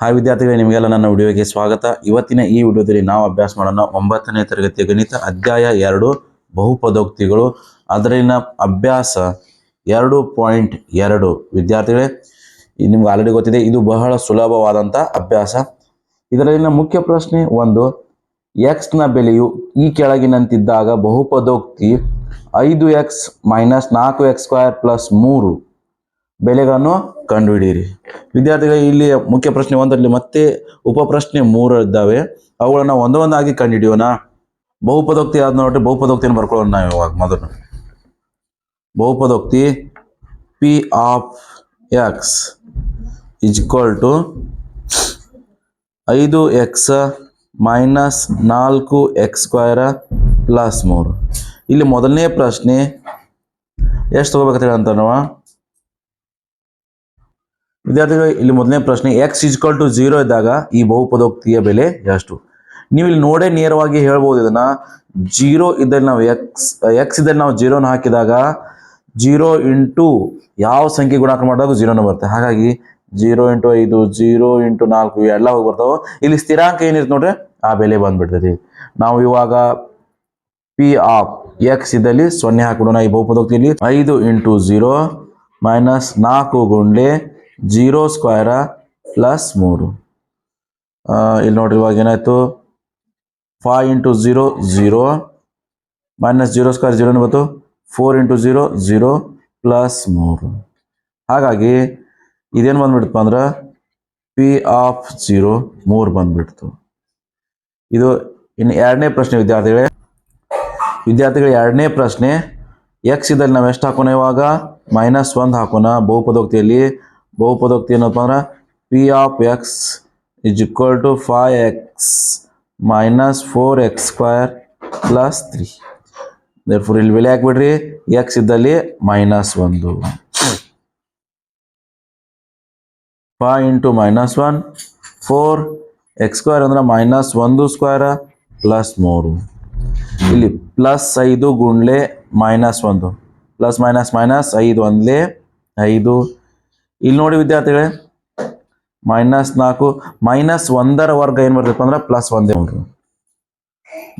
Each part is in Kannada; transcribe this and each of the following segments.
ಹಾಯ್ ವಿದ್ಯಾರ್ಥಿಗಳೇ, ನಿಮಗೆಲ್ಲ ನನ್ನ ವಿಡಿಯೋಗೆ ಸ್ವಾಗತ. ಇವತ್ತಿನ ಈ ವಿಡಿಯೋದಲ್ಲಿ ನಾವು ಅಭ್ಯಾಸ ಮಾಡೋಣ ಒಂಬತ್ತನೇ ತರಗತಿಯ ಗಣಿತ ಅಧ್ಯಾಯ ಎರಡು, ಬಹುಪದೋಕ್ತಿಗಳು. ಅದರಲ್ಲಿನ ಅಭ್ಯಾಸ ಎರಡು ಪಾಯಿಂಟ್ ಎರಡು. ವಿದ್ಯಾರ್ಥಿಗಳೇ ನಿಮ್ಗೆ ಆಲ್ರೆಡಿ ಗೊತ್ತಿದೆ, ಇದು ಬಹಳ ಸುಲಭವಾದಂಥ ಅಭ್ಯಾಸ. ಇದರಲ್ಲಿನ ಮುಖ್ಯ ಪ್ರಶ್ನೆ ಒಂದು ಎಕ್ಸ್ನ ಬೆಲೆಯು ಈ ಕೆಳಗಿನಂತಿದ್ದಾಗ ಬಹುಪದೋಕ್ತಿ ಐದು ಎಕ್ಸ್ ಮೈನಸ್ ನಾಲ್ಕು ಎಕ್ಸ್ ಸ್ಕ್ವೇರ್ ಪ್ಲಸ್ ಮೂರು. ಬೆಲೆಗಳನ್ನು ಕಂಡುಹಿಡಿಯಿರಿ. ವಿದ್ಯಾರ್ಥಿಗಳು, ಇಲ್ಲಿ ಮುಖ್ಯ ಪ್ರಶ್ನೆ ಒಂದರಲ್ಲಿ ಮತ್ತೆ ಉಪ ಪ್ರಶ್ನೆ ಮೂರು ಇದ್ದಾವೆ. ಅವುಗಳನ್ನ ಒಂದೊಂದಾಗಿ ಕಂಡುಹಿಡಿಯೋಣ. ಬಹುಪದೋಕ್ತಿ ಆದ ನೋಡ್ರಿ, ಬಹುಪದೋಕ್ತಿಯನ್ನು ಬರ್ಕೊಳ್ಳೋಣ ನಾವು ಇವಾಗ ಮೊದಲು. ಬಹುಪದೋಕ್ತಿ P of X is equal to ಐದು ಎಕ್ಸ್ ಮೈನಸ್ ನಾಲ್ಕು ಎಕ್ಸ್ ಸ್ಕ್ವೇರ ಪ್ಲಸ್ ಮೂರು. ಇಲ್ಲಿ ಮೊದಲನೇ ಪ್ರಶ್ನೆ, ಎಷ್ಟು ತಗೋಬೇಕಂತ ಹೇಳಿ ಅಂತ ವಿದ್ಯಾರ್ಥಿಗಳು, ಇಲ್ಲಿ ಮೊದಲನೇ ಪ್ರಶ್ನೆ ಎಕ್ಸ್ ಇಜ್ಕಲ್ ಟು ಜೀರೋ ಇದ್ದಾಗ ಈ ಬಹುಪದೋಕ್ತಿಯ ಬೆಲೆ ಎಷ್ಟು? ನೀವು ಇಲ್ಲಿ ನೋಡೇ ನೇರವಾಗಿ ಹೇಳ್ಬೋದು, ಇದನ್ನ ಜೀರೋ ಇದ್ದಲ್ಲಿ ನಾವು ಎಕ್ಸ್ ಎಕ್ಸ್ ಇದ್ದಲ್ಲಿ ನಾವು ಜೀರೋನ ಹಾಕಿದಾಗ ಜೀರೋ ಇಂಟು ಯಾವ ಸಂಖ್ಯೆ ಗುಣಾಕಾರ ಮಾಡಿದಾಗ ಜೀರೋನ ಬರುತ್ತೆ. ಹಾಗಾಗಿ ಜೀರೋ ಇಂಟು ಐದು ಜೀರೋ ಇಂಟು ನಾಲ್ಕು ಎಲ್ಲ ಹೋಗಿ ಬರ್ತಾವೆ. ಇಲ್ಲಿ ಸ್ಥಿರಾಂಕ ಏನಿರುತ್ತೆ ನೋಡ್ರಿ, ಆ ಬೆಲೆ ಬಂದ್ಬಿಡ್ತೈತಿ. ನಾವು ಇವಾಗ ಪಿ ಆಫ್ ಎಕ್ಸ್ ಇದ್ದಲ್ಲಿ ಸೊನ್ನೆ ಹಾಕಿಬಿಡೋಣ ಈ ಬಹುಪದೋಕ್ತಿಯಲ್ಲಿ. ಐದು ಇಂಟು ಜೀರೋ ಮೈನಸ್ ನಾಲ್ಕು ಗುಂಡ್ಲೆ ಜೀರೋ ಸ್ಕ್ವೇರ ಪ್ಲಸ್ ಮೂರು. ಇಲ್ಲಿ ನೋಡ್ರಿ ಇವಾಗ ಏನಾಯಿತು? Five into zero zero minus zero square ಜೀರೋನ ಬಂತು. Four into zero zero plus ಮೂರು. ಹಾಗಾಗಿ ಇದೇನು ಬಂದ್ಬಿಡ್ತಪ್ಪ ಅಂದ್ರೆ ಪಿ ಆಫ್ ಜೀರೋ ಮೂರು ಬಂದ್ಬಿಡ್ತು. ಇದು ಇನ್ನು ಎರಡನೇ ಪ್ರಶ್ನೆ ವಿದ್ಯಾರ್ಥಿಗಳೇ. ವಿದ್ಯಾರ್ಥಿಗಳ, ಎರಡನೇ ಪ್ರಶ್ನೆ. ಎಕ್ಸ್ ಇದ್ದಲ್ಲಿ ನಾವು ಎಷ್ಟು ಹಾಕೋಣ ಇವಾಗ? ಮೈನಸ್ ಒಂದು ಹಾಕೋಣ ಬಹುಪದೋಕ್ತಿಯಲ್ಲಿ. ಬಹುಪದೋಕ್ತಿ ಏನಪ್ಪ ಅಂದ್ರೆ P of x is equal to five x minus four x square plus three four ಇಲ್ಲಿ ಬೆಲೆ ಹಾಕ್ಬಿಡ್ರಿ. ಎಕ್ಸ್ ಇದ್ದಲ್ಲಿ ಮೈನಸ್ ಒಂದು. Five into minus one four x square ಅಂದ್ರೆ ಮೈನಸ್ ಒಂದು ಸ್ಕ್ವೇರ ಪ್ಲಸ್ ಮೂರು. ಇಲ್ಲಿ ಪ್ಲಸ್ ಐದು ಗುಂಡ್ಲೆ ಮೈನಸ್ ಒಂದು. ಪ್ಲಸ್ ಮೈನಸ್ ಮೈನಸ್ ಐದು ಒಂದ್ಲೆ ಐದು. ಇಲ್ಲಿ ನೋಡಿ ವಿದ್ಯಾರ್ಥಿಗಳೇ ಮೈನಸ್ ನಾಲ್ಕು ಮೈನಸ್ ಒಂದರ ವರ್ಗ ಏನು ಬರ್ತೈತೆ ಅಂದ್ರೆ ಪ್ಲಸ್ ಒಂದೇ ನೋಡ್ರಿ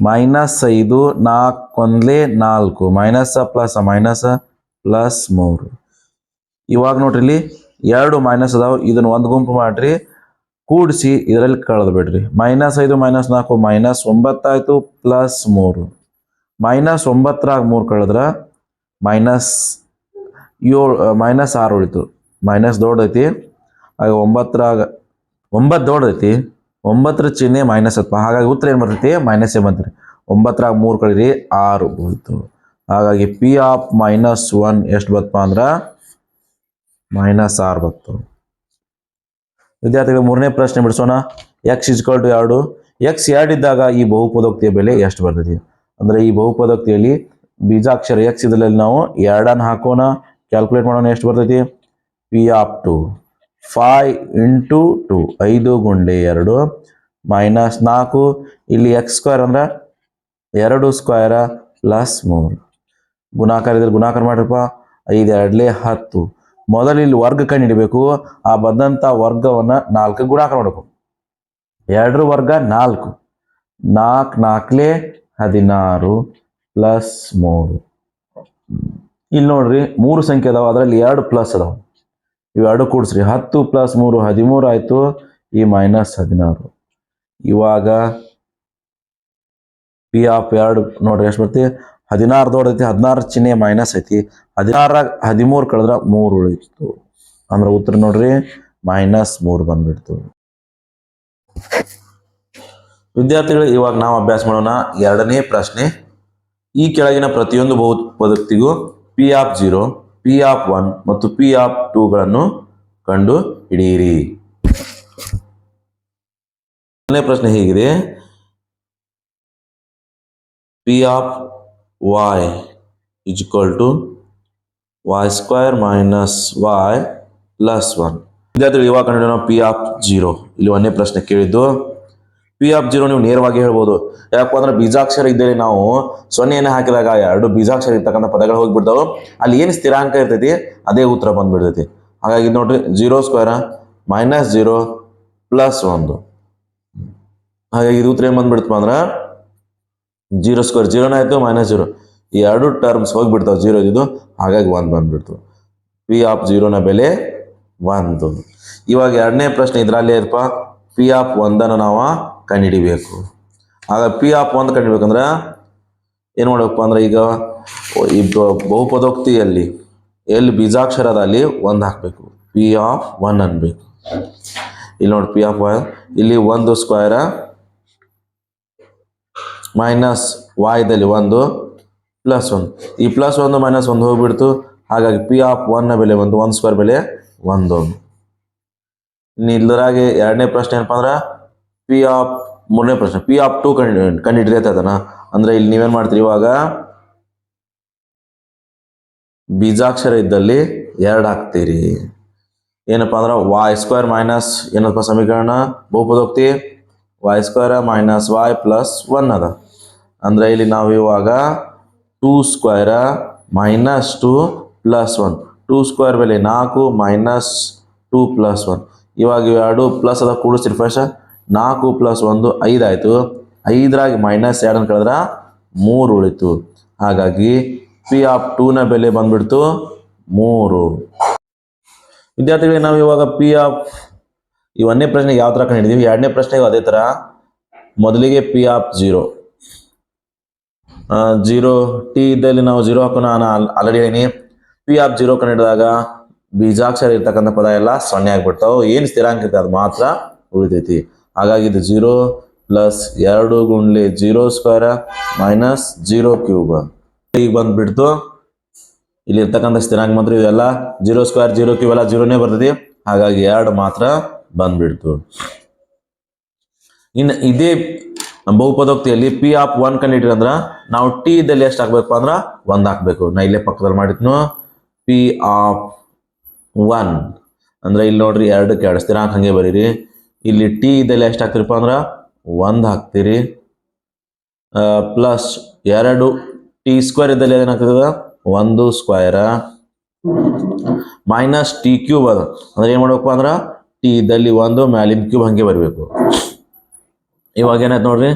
ಮೈನಸ್ ಐದು, ನಾಲ್ಕು ಒಂದ್ಲೇ ನಾಲ್ಕು ಮೈನಸ್ ಪ್ಲಸ್ ಮೈನಸ್ ಪ್ಲಸ್ ಮೂರು. ಇವಾಗ ನೋಡ್ರಿ ಇಲ್ಲಿ ಎರಡು ಮೈನಸ್ ಅದಾವ, ಇದನ್ನ ಒಂದು ಗುಂಪು ಮಾಡ್ರಿ, ಕೂಡಿಸಿ ಇದರಲ್ಲಿ ಕಳೆದು ಬಿಡ್ರಿ. ಮೈನಸ್ ಐದು ಮೈನಸ್ ನಾಲ್ಕು ಮೈನಸ್ ಒಂಬತ್ತಾಯ್ತು ಪ್ಲಸ್ ಮೂರು. ಮೈನಸ್ ಒಂಬತ್ತರಾಗ ಮೂರು ಕಳೆದ್ರ ಮೈನಸ್ ಏಳು ಮೈನಸ್ ಆರು ಉಳಿತು. ಮೈನಸ್ ದೊಡ್ಡೈತಿ ಆಗ ಒಂಬತ್ತರಾಗ ಒಂಬತ್ತು ದೊಡ್ಡೈತಿ ಒಂಬತ್ತರ ಚಿಹ್ನೆ ಮೈನಸ್ ಹತ್ತು. ಹಾಗಾಗಿ ಉತ್ತರ ಏನು ಬರ್ತೈತಿ? ಮೈನಸ್ ಬಂತ್ರಿ ಒಂಬತ್ತರಾಗ ಮೂರು ಕಳೀರಿ, ಆರು ಬಂತು ಹಾಗಾಗಿ ಪಿ ಆಫ್ ಮೈನಸ್ ಒನ್ ಎಷ್ಟು ಬತ್ತಪ್ಪ ಅಂದ್ರೆ? ಮೈನಸ್ ಆರು ಬತ್ತು. ವಿದ್ಯಾರ್ಥಿಗಳು, ಮೂರನೇ ಪ್ರಶ್ನೆ ಬಿಡಿಸೋಣ. ಎಕ್ಸ್ ಇಸ್ಕಲ್ ಟು ಎರಡು ಎಕ್ಸ್ ಎರಡು ಇದ್ದಾಗ ಈ ಬಹುಪದೋಕ್ತಿಯ ಬೆಲೆ ಎಷ್ಟು ಬರ್ತೈತಿ? ಅಂದ್ರೆ ಈ ಬಹುಪದೋಕ್ತಿಯಲ್ಲಿ ಬೀಜಾಕ್ಷರ ಎಕ್ಸ್ ಇದರಲ್ಲಿ ನಾವು ಎರಡನ್ನು ಹಾಕೋಣ. ಕ್ಯಾಲ್ಕುಲೇಟ್ ಮಾಡೋಣ ಎಷ್ಟು ಬರ್ತೈತಿ? P of two five into two ಐದು ಗುಂಡೆ ಎರಡು ಮೈನಸ್ ನಾಲ್ಕು. ಇಲ್ಲಿ ಎಕ್ಸ್ ಸ್ಕ್ವೇರ್ ಅಂದ್ರೆ ಎರಡು ಸ್ಕ್ವೇರ ಪ್ಲಸ್ ಮೂರು. ಗುಣಾಕಾರ ಇದ್ರೆ ಗುಣಾಕಾರ ಮಾಡ್ರಪ್ಪ. ಐದು ಎರಡಲೇ ಹತ್ತು. ಮೊದಲು ಇಲ್ಲಿ ವರ್ಗ ಕಂಡು ಹಿಡಿಬೇಕು. ಆ ಬಂದಂಥ ವರ್ಗವನ್ನು ನಾಲ್ಕು ಗುಣಾಕಾರ ಮಾಡಬೇಕು. ಎರಡರ ವರ್ಗ ನಾಲ್ಕು. ನಾಲ್ಕು ನಾಲ್ಕಲೇ ಹದಿನಾರು ಪ್ಲಸ್ ಮೂರು. ಇಲ್ಲಿ ನೋಡ್ರಿ ಮೂರು ಸಂಖ್ಯೆ ಅದಾವ, ಅದರಲ್ಲಿ ಎರಡು ಪ್ಲಸ್ ಅದಾವ. ಇವೆರಡು ಕೂಡಿಸ್ರಿ. ಹತ್ತು ಪ್ಲಸ್ ಮೂರು, ಹದಿಮೂರು ಆಯಿತು. ಈ ಮೈನಸ್ ಹದಿನಾರು. ಇವಾಗ ಪಿ ಆಫ್ ಎರಡು ನೋಡ್ರಿ ಎಷ್ಟು ಬರ್ತಿ ಹದಿನಾರು ದೊಡ್ಡೈತಿ ಹದಿನಾರು ಚಿಹ್ನೆ ಮೈನಸ್ ಐತಿ. ಹದಿನಾರಾಗ ಹದಿಮೂರು ಕಳೆದ್ರ ಮೂರು ಉಳಿತು. ಅಂದ್ರೆ ಉತ್ತರ ನೋಡ್ರಿ ಮೈನಸ್ ಮೂರು ಬಂದ್ಬಿಡ್ತು. ವಿದ್ಯಾರ್ಥಿಗಳು, ಇವಾಗ ನಾವು ಅಭ್ಯಾಸ ಮಾಡೋಣ. ಎರಡನೇ ಪ್ರಶ್ನೆ. ಈ ಕೆಳಗಿನ ಪ್ರತಿಯೊಂದು ಬಹು ಪದಕ್ತಿಗೂ P of zero P of one ಮತ್ತು ಪಿ ಆಫ್ ಟೂಗಳನ್ನು ಕಂಡು ಹಿಡಿಯಿರಿ. ಪ್ರಶ್ನೆ ಹೇಗಿದೆ. P of Y is equal to Y square minus Y plus one ವಿದ್ಯಾರ್ಥಿಗಳು ಇವಾಗ ಕಂಡು ಪಿ ಆಫ್ ಜೀರೋ ಇಲ್ಲಿ ಒಂದೇ ಪ್ರಶ್ನೆ ಕೇಳಿದ್ದು ಪಿ ಆಫ್ ಜೀರೋ ನೀವು ನೇರವಾಗಿ ಹೇಳ್ಬೋದು. ಯಾಕಪ್ಪ ಅಂದ್ರೆ ಬೀಜಾಕ್ಷರ ಇದ್ದರೆ ನಾವು ಸೊನ್ನೆಯನ್ನು ಹಾಕಿದಾಗ ಎರಡು ಬೀಜಾಕ್ಷರ ಇರ್ತಕ್ಕಂಥ ಪದಗಳು ಹೋಗ್ಬಿಡ್ತಾವೆ. ಅಲ್ಲಿ ಏನು ಸ್ಥಿರಾಂಕ ಇರ್ತೈತಿ? ಅದೇ ಉತ್ತರ ಬಂದ್ಬಿಡ್ತೈತಿ. ಹಾಗಾಗಿ ನೋಡ್ರಿ zero square minus zero plus ಒಂದು. ಹಾಗಾಗಿ ಇದು ಉತ್ತರ ಏನು ಬಂದ್ಬಿಡ್ತಪ್ಪ ಅಂದ್ರೆ ಜೀರೋ ಸ್ಕ್ವೇರ್ ಜೀರೋನ ಆಯಿತು ಮೈನಸ್ ಜೀರೋ ಈ ಎರಡು ಟರ್ಮ್ಸ್ ಹೋಗ್ಬಿಡ್ತಾವೆ ಜೀರೋ ಇದು. ಹಾಗಾಗಿ ಒಂದು ಬಂದ್ಬಿಡ್ತು. ಪಿ ಆಫ್ ಜೀರೋನ ಬೆಲೆ ಒಂದು. ಇವಾಗ ಎರಡನೇ ಪ್ರಶ್ನೆ ಇದರಲ್ಲೇ ಏನಪ್ಪ ಪಿ ಆಫ್ ಒಂದನ್ನು ನಾವು ಕಂಡುಹಿಡಿಬೇಕು ಆಗ ಪಿ ಆಪ್ ಒಂದು ಕಂಡುಹಿಡ್ಬೇಕಂದ್ರೆ ಏನು ಮಾಡಬೇಕಪ್ಪ ಅಂದ್ರೆ ಈಗ ಈ ಬಹುಪದೋಕ್ತಿಯಲ್ಲಿ ಎಲ್ಲಿ ಬೀಜಾಕ್ಷರ ಅದ ಅಲ್ಲಿ ಒಂದು ಹಾಕಬೇಕು. ಪಿ ಆಫ್ ಒನ್ ಅನ್ಬೇಕು. ಇಲ್ಲಿ ನೋಡಿ ಪಿ ಆಫ್ ಒನ್ ಇಲ್ಲಿ ಒಂದು ಸ್ಕ್ವೇರ ಮೈನಸ್ ವಾಯ್ದಲ್ಲಿ ಒಂದು ಪ್ಲಸ್ ಒಂದು ಈ ಪ್ಲಸ್ ಒಂದು ಮೈನಸ್ ಒಂದು ಹೋಗ್ಬಿಡ್ತು. ಹಾಗಾಗಿ ಪಿ ಆಫ್ ಒನ್ನ ಬೆಲೆ ಒಂದು ಒಂದು ಸ್ಕ್ವೇರ್ ಬೆಲೆ ಒಂದು. ಇನ್ನು ಇಲ್ಲರಾಗೆ ಎರಡನೇ ಪ್ರಶ್ನೆ ಏನಪ್ಪ ಅಂದ್ರೆ ಪಿ ಆಫ್ ಮೂರನೇ ಪ್ರಶ್ನೆ. ಪಿ ಆಫ್ ಟು ಕಂಡು ಕಂಡಿಡಿದೈತೆ ಅದನ್ನ. ಅಂದ್ರೆ ಇಲ್ಲಿ ನೀವೇನ್ ಮಾಡ್ತೀರಿ ಇವಾಗ? ಬೀಜಾಕ್ಷರ ಇದ್ದಲ್ಲಿ ಎರಡು ಹಾಕ್ತೀರಿ. ಏನಪ್ಪ ಅಂದ್ರೆ ವಾಯ್ ಸ್ಕ್ವೇರ್ ಮೈನಸ್ ಏನಪ್ಪ ಸಮೀಕರಣ? ಬಹುಪದೋಕ್ತಿ Y square minus Y plus one ಅದ. ಅಂದ್ರೆ ಇಲ್ಲಿ ನಾವು ಇವಾಗ two square minus two plus one two square ಬೆಲೆ ನಾಲ್ಕು ಮೈನಸ್ ಟೂ ಪ್ಲಸ್ ಒನ್ ಇವಾಗ ಇವೆರಡು ಪ್ಲಸ್ ಅದ, ಕೂಡಿಸ್ತೀರಿ ಫಸ್ಟ್ ನಾಲ್ಕು ಪ್ಲಸ್ ಒಂದು ಐದಾಯಿತು ಐದರಾಗಿ ಮೈನಸ್ ಎರಡನ್ನು ಕಳೆದ್ರೆ ಮೂರು ಉಳಿತು. ಹಾಗಾಗಿ ಪಿ ಆಫ್ ಟೂನ ಬೆಲೆ ಬಂದ್ಬಿಡ್ತು ಮೂರು. ವಿದ್ಯಾರ್ಥಿಗಳಿಗೆ ನಾವು ಇವಾಗ ಪಿ ಆಫ್ ಈ ಒಂದನೇ ಪ್ರಶ್ನೆಗೆ ಯಾವ ಥರ ಕಂಡಿದ್ದೀವಿ ಎರಡನೇ ಪ್ರಶ್ನೆಗೂ ಅದೇ ಥರ ಮೊದಲಿಗೆ P of zero zero T ಇದ್ದಲ್ಲಿ ನಾವು ಜೀರೋ ಹಾಕೋಣ ನಾನು ಆಲ್ರೆಡಿ ಹೇಳೀನಿ. ಪಿ ಆಫ್ ಜೀರೋ ಕಂಡಿಡಿದಾಗ ಬೀಜಾಕ್ಷರ ಇರ್ತಕ್ಕಂಥ ಪದ ಎಲ್ಲ ಸೊನ್ನೆ ಆಗ್ಬಿಡ್ತಾವೆ. ಏನು ಸ್ಥಿರಾಂಕ ಇರ್ತದೆ ಅದು ಮಾತ್ರ ಉಳಿತೈತಿ. ಹಾಗಾಗಿ ಇದು ಜೀರೋ ಪ್ಲಸ್ ಎರಡು ಗುಂಡ್ಲಿ zero square minus zero cube ಈಗ ಬಂದ್ಬಿಡ್ತು. ಇಲ್ಲಿ ಇರ್ತಕ್ಕಂಥ ಸ್ಥಿರಾಂಕ ಮಾತ್ರ ಇವೆಲ್ಲ ಜೀರೋ ಸ್ಕ್ವೇರ್ ಜೀರೋ ಕ್ಯೂಬ್ ಎಲ್ಲ ಜೀರೋನೇ ಬರ್ತದೆ. ಹಾಗಾಗಿ ಎರಡು ಮಾತ್ರ ಬಂದ್ಬಿಡ್ತು. ಇನ್ನು ಇದೇ ಬಹುಪದೋಕ್ತಿಯಲ್ಲಿ ಪಿ ಆಫ್ ಒನ್ ಕಂಡಿಟ್ರಿ ಅಂದ್ರೆ ನಾವು ಟಿ ಇದ್ದಲ್ಲಿ ಎಷ್ಟು ಹಾಕ್ಬೇಕು ಅಂದ್ರೆ ಒಂದು ಹಾಕ್ಬೇಕು. ನಾ ಇಲ್ಲೇ ಪಕ್ಕದಲ್ಲಿ ಮಾಡಿದ್ನು? ಪಿ ಆಫ್ ಒನ್ ಅಂದ್ರೆ ಇಲ್ಲಿ ನೋಡ್ರಿ ಎರಡಕ್ಕೆ ಎರಡು ಸ್ಥಿರಾಂಕ ಹಂಗೆ ಬರೀರಿ. ಇಲ್ಲಿ ಟಿ ಇದ್ದಲ್ಲಿ ಎಷ್ಟು ಹಾಕ್ತೀರಪ್ಪ ಅಂದ್ರೆ ಒಂದು ಹಾಕ್ತೀರಿ. ಪ್ಲಸ್ ಎರಡು ಟಿ ಸ್ಕ್ವೇರ್ ಇದ್ದಲ್ಲಿ ಏನಾಗ್ತದ ಒಂದು ಸ್ಕ್ವೇರ ಮೈನಸ್ ಟಿ ಕ್ಯೂಬ್ ಅದ. ಅಂದ್ರೆ ಏನು ಮಾಡ್ಬೇಕು ಅಂದ್ರೆ ಟಿ ಇದ್ದಲ್ಲಿ ಒಂದು ಮ್ಯಾಲಿನ ಕ್ಯೂಬ್ ಹಂಗೆ ಬರಬೇಕು. ಇವಾಗ ಏನಾಯ್ತು ನೋಡ್ರಿ?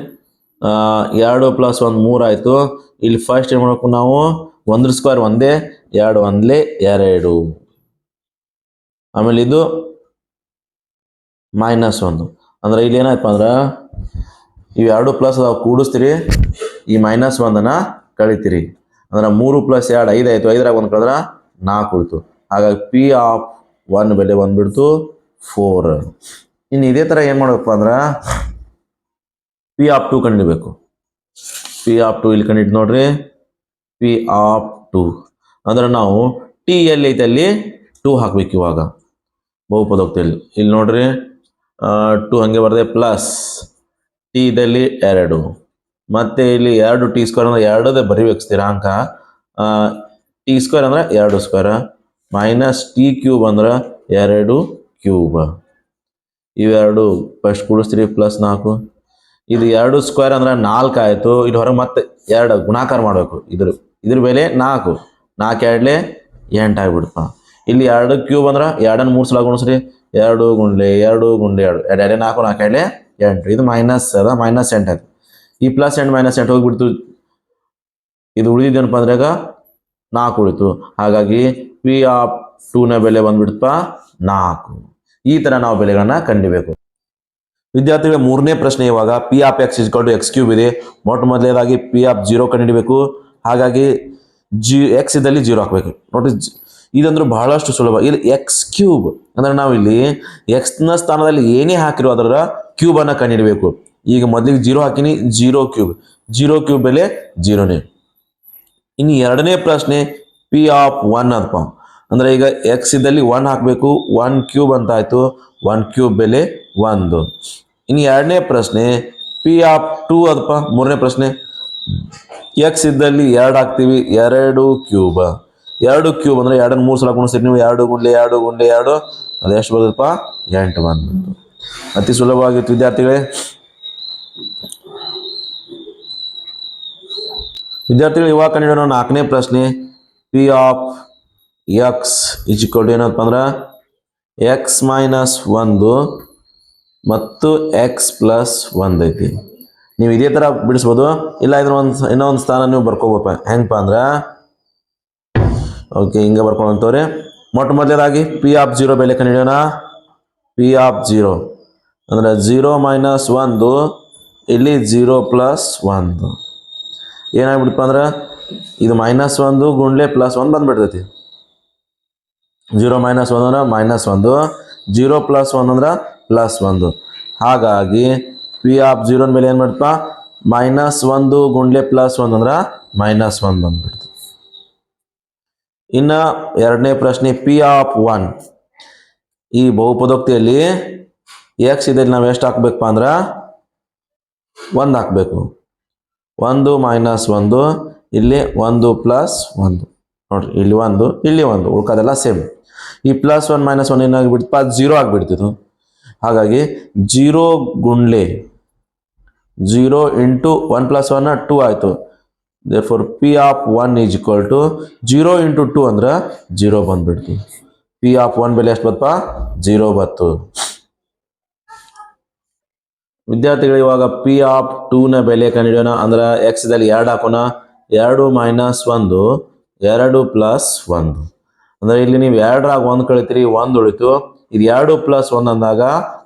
ಎರಡು ಪ್ಲಸ್ ಒಂದು ಮೂರು ಆಯಿತು. ಇಲ್ಲಿ ಫಸ್ಟ್ ಏನು ಮಾಡ್ಬೇಕು ನಾವು? ಒಂದ್ರ ಸ್ಕ್ವೇರ್ ಒಂದೇ, ಎರಡು ಒಂದ್ಲೆ ಎರಡು. ಆಮೇಲೆ ಇದು ಮೈನಸ್ ಒಂದು. ಅಂದ್ರೆ ಇಲ್ಲಿ ಏನಾಯ್ತು ಅಂದ್ರೆ ಇವೆರಡು ಪ್ಲಸ್ ಅದಾವ, ಕೂಡಿಸ್ತೀರಿ, ಈ ಮೈನಸ್ ಒಂದನ್ನು ಕಳಿತೀರಿ. ಅಂದ್ರೆ ಮೂರು ಪ್ಲಸ್ ಎರಡು, ಐದು ಆಯಿತು, ಐದರಾಗ ಒಂದು ಕಳೆದ್ರೆ ನಾಲ್ಕು ಉಳಿತು. ಹಾಗಾಗಿ ಪಿ ಆಫ್ ಒನ್ ಬೆಲೆ ಬಂದ್ಬಿಡ್ತು ಫೋರ್ ಇನ್ನು ಇದೇ ಥರ ಏನು ಮಾಡಬೇಕಪ್ಪ ಅಂದ್ರೆ ಪಿ ಆಫ್ ಟು ಕಂಡಿಬೇಕು. ಪಿ ಆಫ್ ಟು ಇಲ್ಲಿ ಕಂಡಿಟ್ಟು ನೋಡ್ರಿ. ಪಿ ಆಫ್ ಟು ಅಂದ್ರೆ ನಾವು ಟಿ ಎಲ್ಲಿ ಐತೆ ಅಲ್ಲಿ ಟೂ ಹಾಕ್ಬೇಕು ಇವಾಗ. ಬಹುಪದೋಕ್ತಿಯಲ್ಲಿ. ಇಲ್ಲಿ ನೋಡ್ರಿ. ಟು ಹಾಗೆ ಬರ್ತದೆ ಪ್ಲಸ್ ಟಿ ಇದಲ್ಲಿ ಎರಡು. ಮತ್ತೆ ಇಲ್ಲಿ ಎರಡು ಟಿ ಸ್ಕ್ವೇರ್ ಅಂದ್ರೆ ಎರಡದೇ ಬರಿಬೇಕು ಸ್ಥಿರಾಂಕ ಟಿ ಸ್ಕ್ವೇರ್ ಅಂದ್ರೆ ಎರಡು ಸ್ಕ್ವೇರ್ ಮೈನಸ್ ಟಿ ಕ್ಯೂಬ್ ಅಂದ್ರೆ ಎರಡು ಕ್ಯೂಬ್ ಇವೆರಡು ಫಸ್ಟ್ ಕೂಡಿಸ್ತೀರಿ ಪ್ಲಸ್ ನಾಲ್ಕು. ಇದು ಎರಡು ಸ್ಕ್ವೇರ್ ಅಂದ್ರೆ ನಾಲ್ಕು ಆಯಿತು. ಇಲ್ಲಿ ಹೊರಗೆ ಮತ್ತೆ ಎರಡು ಗುಣಾಕಾರ ಮಾಡಬೇಕು. ಇದ್ರ ಇದ್ರ ಬೆಲೆ ನಾಲ್ಕು. ನಾಲ್ಕು ಎರಡಲೆ ಎಂಟು ಆಗ್ಬಿಡ್ತು ಇಲ್ಲಿ ಎರಡು ಕ್ಯೂಬ್ ಅಂದ್ರೆ ಎರಡನ್ನು ಮೂರು ಸಲ ಗುಣಿಸ್ರಿ. ಎರಡು ಗುಂಡ್ಲೆ ಎರಡು ಗುಂಡ್ಲೆ ಎರಡು. ಎರಡು, ಎರಡೇ ನಾಲ್ಕು ನಾಲ್ಕು ಹೇಳಿ ಎಂಟು. ಇದು ಮೈನಸ್ ಅದ ಮೈನಸ್ ಎಂಟು ಆಯ್ತು ಈ ಪ್ಲಸ್ ಎಂಟು ಮೈನಸ್ ಎಂಟು ಹೋಗಿಬಿಡ್ತು. ಇದು ಉಳಿದಿದ್ದೇನಪ್ಪ ಅಂದ್ರೆ ಈಗ ನಾಲ್ಕು ಉಳಿತು. ಹಾಗಾಗಿ ಪಿ ಆಫ್ ಟೂನ ಬೆಲೆ ಬಂದ್ಬಿಡ್ತಪ್ಪ ನಾಲ್ಕು. ಈ ಥರ ನಾವು ಬೆಲೆಗಳನ್ನ ಕಂಡಿಬೇಕು. ವಿದ್ಯಾರ್ಥಿಗಳ, ಮೂರನೇ ಪ್ರಶ್ನೆ ಇವಾಗ P of x is equal to x cube ಇದೆ. ಮೊಟ್ಟ ಮೊದಲೇದಾಗಿ ಪಿ ಆಫ್ ಜೀರೋ ಕಂಡಿಡಬೇಕು ಹಾಗಾಗಿ ಜಿ ಎಕ್ಸ್ ಇದ್ದಲ್ಲಿ ಜೀರೋ ಹಾಕಬೇಕು. ನೋಡಿ ಇದಂದ್ರೆ ಬಹಳಷ್ಟು ಸುಲಭ. ಇಲ್ಲಿ ಎಕ್ಸ್ ಕ್ಯೂಬ್ ಅಂದ್ರೆ ನಾವು ಇಲ್ಲಿ ಎಕ್ಸ್ನ ಸ್ಥಾನದಲ್ಲಿ ಏನೇ ಹಾಕಿರೋ ಅದರ ಕ್ಯೂಬ್ ಅನ್ನ ಕಂಡುಹಿಡಬೇಕು ಈಗ ಮೊದಲಿಗೆ ಜೀರೋ ಹಾಕಿನಿ ಜೀರೋ ಕ್ಯೂಬ್ ಜೀರೋ ಕ್ಯೂಬ್ ಬೆಲೆ ಜೀರೋನೇ ಇನ್ನು ಎರಡನೇ ಪ್ರಶ್ನೆ ಪಿ ಆಫ್ ಒನ್ ಅದಪ್ಪ ಅಂದ್ರೆ ಈಗ ಎಕ್ಸ್ ಇದ್ದಲ್ಲಿ ಒನ್ ಹಾಕಬೇಕು ಒನ್ ಕ್ಯೂಬ್ ಅಂತ ಆಯ್ತು. ಒನ್ ಕ್ಯೂಬ್ ಬೆಲೆ ಒಂದು. ಇನ್ನು ಎರಡನೇ ಪ್ರಶ್ನೆ ಪಿ ಆಫ್ ಟೂ ಅದಪ್ಪ ಮೂರನೇ ಪ್ರಶ್ನೆ ಎಕ್ಸ್ ಇದ್ದಲ್ಲಿ ಎರಡು ಹಾಕ್ತೀವಿ, ಎರಡು ಕ್ಯೂಬ್ ಎರಡು ಕ್ಯೂಬ್ ಅಂದ್ರೆ ಎರಡನ್ನ ಮೂರು ಸಲ ಗುಣಿಸ್ತೀರಿ ನೀವು ಎರಡು ಗುಂಡ್ಲೆ ಎರಡು ಗುಂಡ್ಲೆ, ಎರಡು. ಅದು ಎಷ್ಟು ಬರ್ತದಪ್ಪ ಎಂಟು ಬಂದ್ಬಿಟ್ಟು ಅತಿ ಸುಲಭವಾಗಿತ್ತು ವಿದ್ಯಾರ್ಥಿಗಳೇ. ವಿದ್ಯಾರ್ಥಿಗಳು ಇವಾಗ ಕಂಡಿಡೋಣ ನಾಲ್ಕನೇ ಪ್ರಶ್ನೆ. ಪಿ ಆಫ್ ಎಕ್ಸ್ ಇಜಿಕ್ವಲ್ ಏನಪ್ಪ ಅಂದ್ರೆ ಎಕ್ಸ್ ಮೈನಸ್ ಒಂದು ಮತ್ತು ಎಕ್ಸ್ ಪ್ಲಸ್ ಒಂದು ಐತಿ. ನೀವು ಇದೇ ಥರ ಬಿಡಿಸ್ಬೋದು. ಇಲ್ಲ, ಇದ್ರ ಒಂದು, ಇನ್ನೊಂದು ಸ್ಥಾನ ನೀವು ಬರ್ಕೋಬೋಪ ಹೆಂಗಪ್ಪ ಅಂದ್ರೆ ಓಕೆ, ಹಿಂಗೆ ಬರ್ಕೊಂಡಂತವ್ರೆ ಮೊಟ್ಟ ಮೊದಲೇದಾಗಿ ಪಿ ಆಫ್ ಜೀರೋ ಬೆಲೆ ಕಂಡಿಡಿಯೋಣ ಪಿ ಆಫ್ ಜೀರೋ ಅಂದರೆ ಜೀರೋ ಮೈನಸ್ ಒಂದು, ಇಲ್ಲಿ ಜೀರೋ ಪ್ಲಸ್ ಒಂದು. ಏನಾಗ್ಬಿಡ್ತಪ್ಪ ಅಂದ್ರೆ, ಇದು ಮೈನಸ್ ಒಂದು ಗುಂಡ್ಲೆ ಪ್ಲಸ್ ಒಂದು ಬಂದ್ಬಿಡ್ತೈತಿ. ಜೀರೋ ಮೈನಸ್ ಒಂದು ಅಂದ್ರೆ ಮೈನಸ್ ಒಂದು. ಜೀರೋ ಪ್ಲಸ್ ಒಂದು ಅಂದ್ರೆ ಪ್ಲಸ್ ಒಂದು. ಹಾಗಾಗಿ ಪಿ ಆಫ್ ಜೀರೋನ ಮೇಲೆ ಏನು ಮಾಡ್ತಪ್ಪ ಮೈನಸ್ ಒಂದು ಗುಂಡ್ಲೆ ಪ್ಲಸ್ ಒಂದು ಅಂದ್ರೆ ಮೈನಸ್ ಒಂದು ಬಂದ್ಬಿಡ್ತು ಇನ್ನು ಎರಡನೇ ಪ್ರಶ್ನೆ ಪಿ ಆಫ್ ಒನ್ ಈ ಬಹುಪದೋಕ್ತಿಯಲ್ಲಿ ಎಕ್ಸ್ ಇದ್ರಲ್ಲಿ ನಾವು ಎಷ್ಟು ಹಾಕ್ಬೇಕಪ್ಪ ಅಂದ್ರೆ ಒಂದು ಹಾಕಬೇಕು. ಒಂದು ಮೈನಸ್ ಒಂದು, ಇಲ್ಲಿ ಒಂದು ಪ್ಲಸ್ ಒಂದು. ನೋಡ್ರಿ, ಇಲ್ಲಿ ಒಂದು ಇಲ್ಲಿ ಒಂದು ಉಳ್ಕೋದೆಲ್ಲ ಸೇಮ್ ಈ ಪ್ಲಸ್ ಒನ್ ಮೈನಸ್ ಒನ್ ಏನಾಗಿಬಿಡ್ತಪ್ಪ? ಅದು ಜೀರೋ ಆಗಿಬಿಡ್ತಿತ್ತು ಹಾಗಾಗಿ zero ಗುಂಡ್ಲೆ zero into one plus one two ಆಯಿತು. For P of one is equal to zero into two ಅಂದ್ರೆ ಜೀರೋ ಬಂದ್ಬಿಡ್ತು. ಪಿ ಆಫ್ ಒನ್ ಬೆಲೆ ಎಷ್ಟು ಬತ್ತಪ್ಪ ಜೀರೋ ಬತ್ತು. ವಿದ್ಯಾರ್ಥಿಗಳು, ಇವಾಗ ಪಿ ಆಫ್ ಟೂನ ಬೆಲೆ ಕಂಡಿಡಿಯೋಣ ಅಂದ್ರೆ ಎಕ್ಸ್ದಲ್ಲಿ ಎರಡು ಹಾಕೋಣ. ಎರಡು ಮೈನಸ್ ಒಂದು, ಎರಡು ಪ್ಲಸ್ ಒಂದು. ಅಂದ್ರೆ ಇಲ್ಲಿ ನೀವು ಎರಡರಾಗ ಒಂದು ಕಳಿತೀರಿ, ಒಂದು ಉಳಿತು. ಇದು ಎರಡು ಪ್ಲಸ್ ಒಂದು ಅಂದಾಗ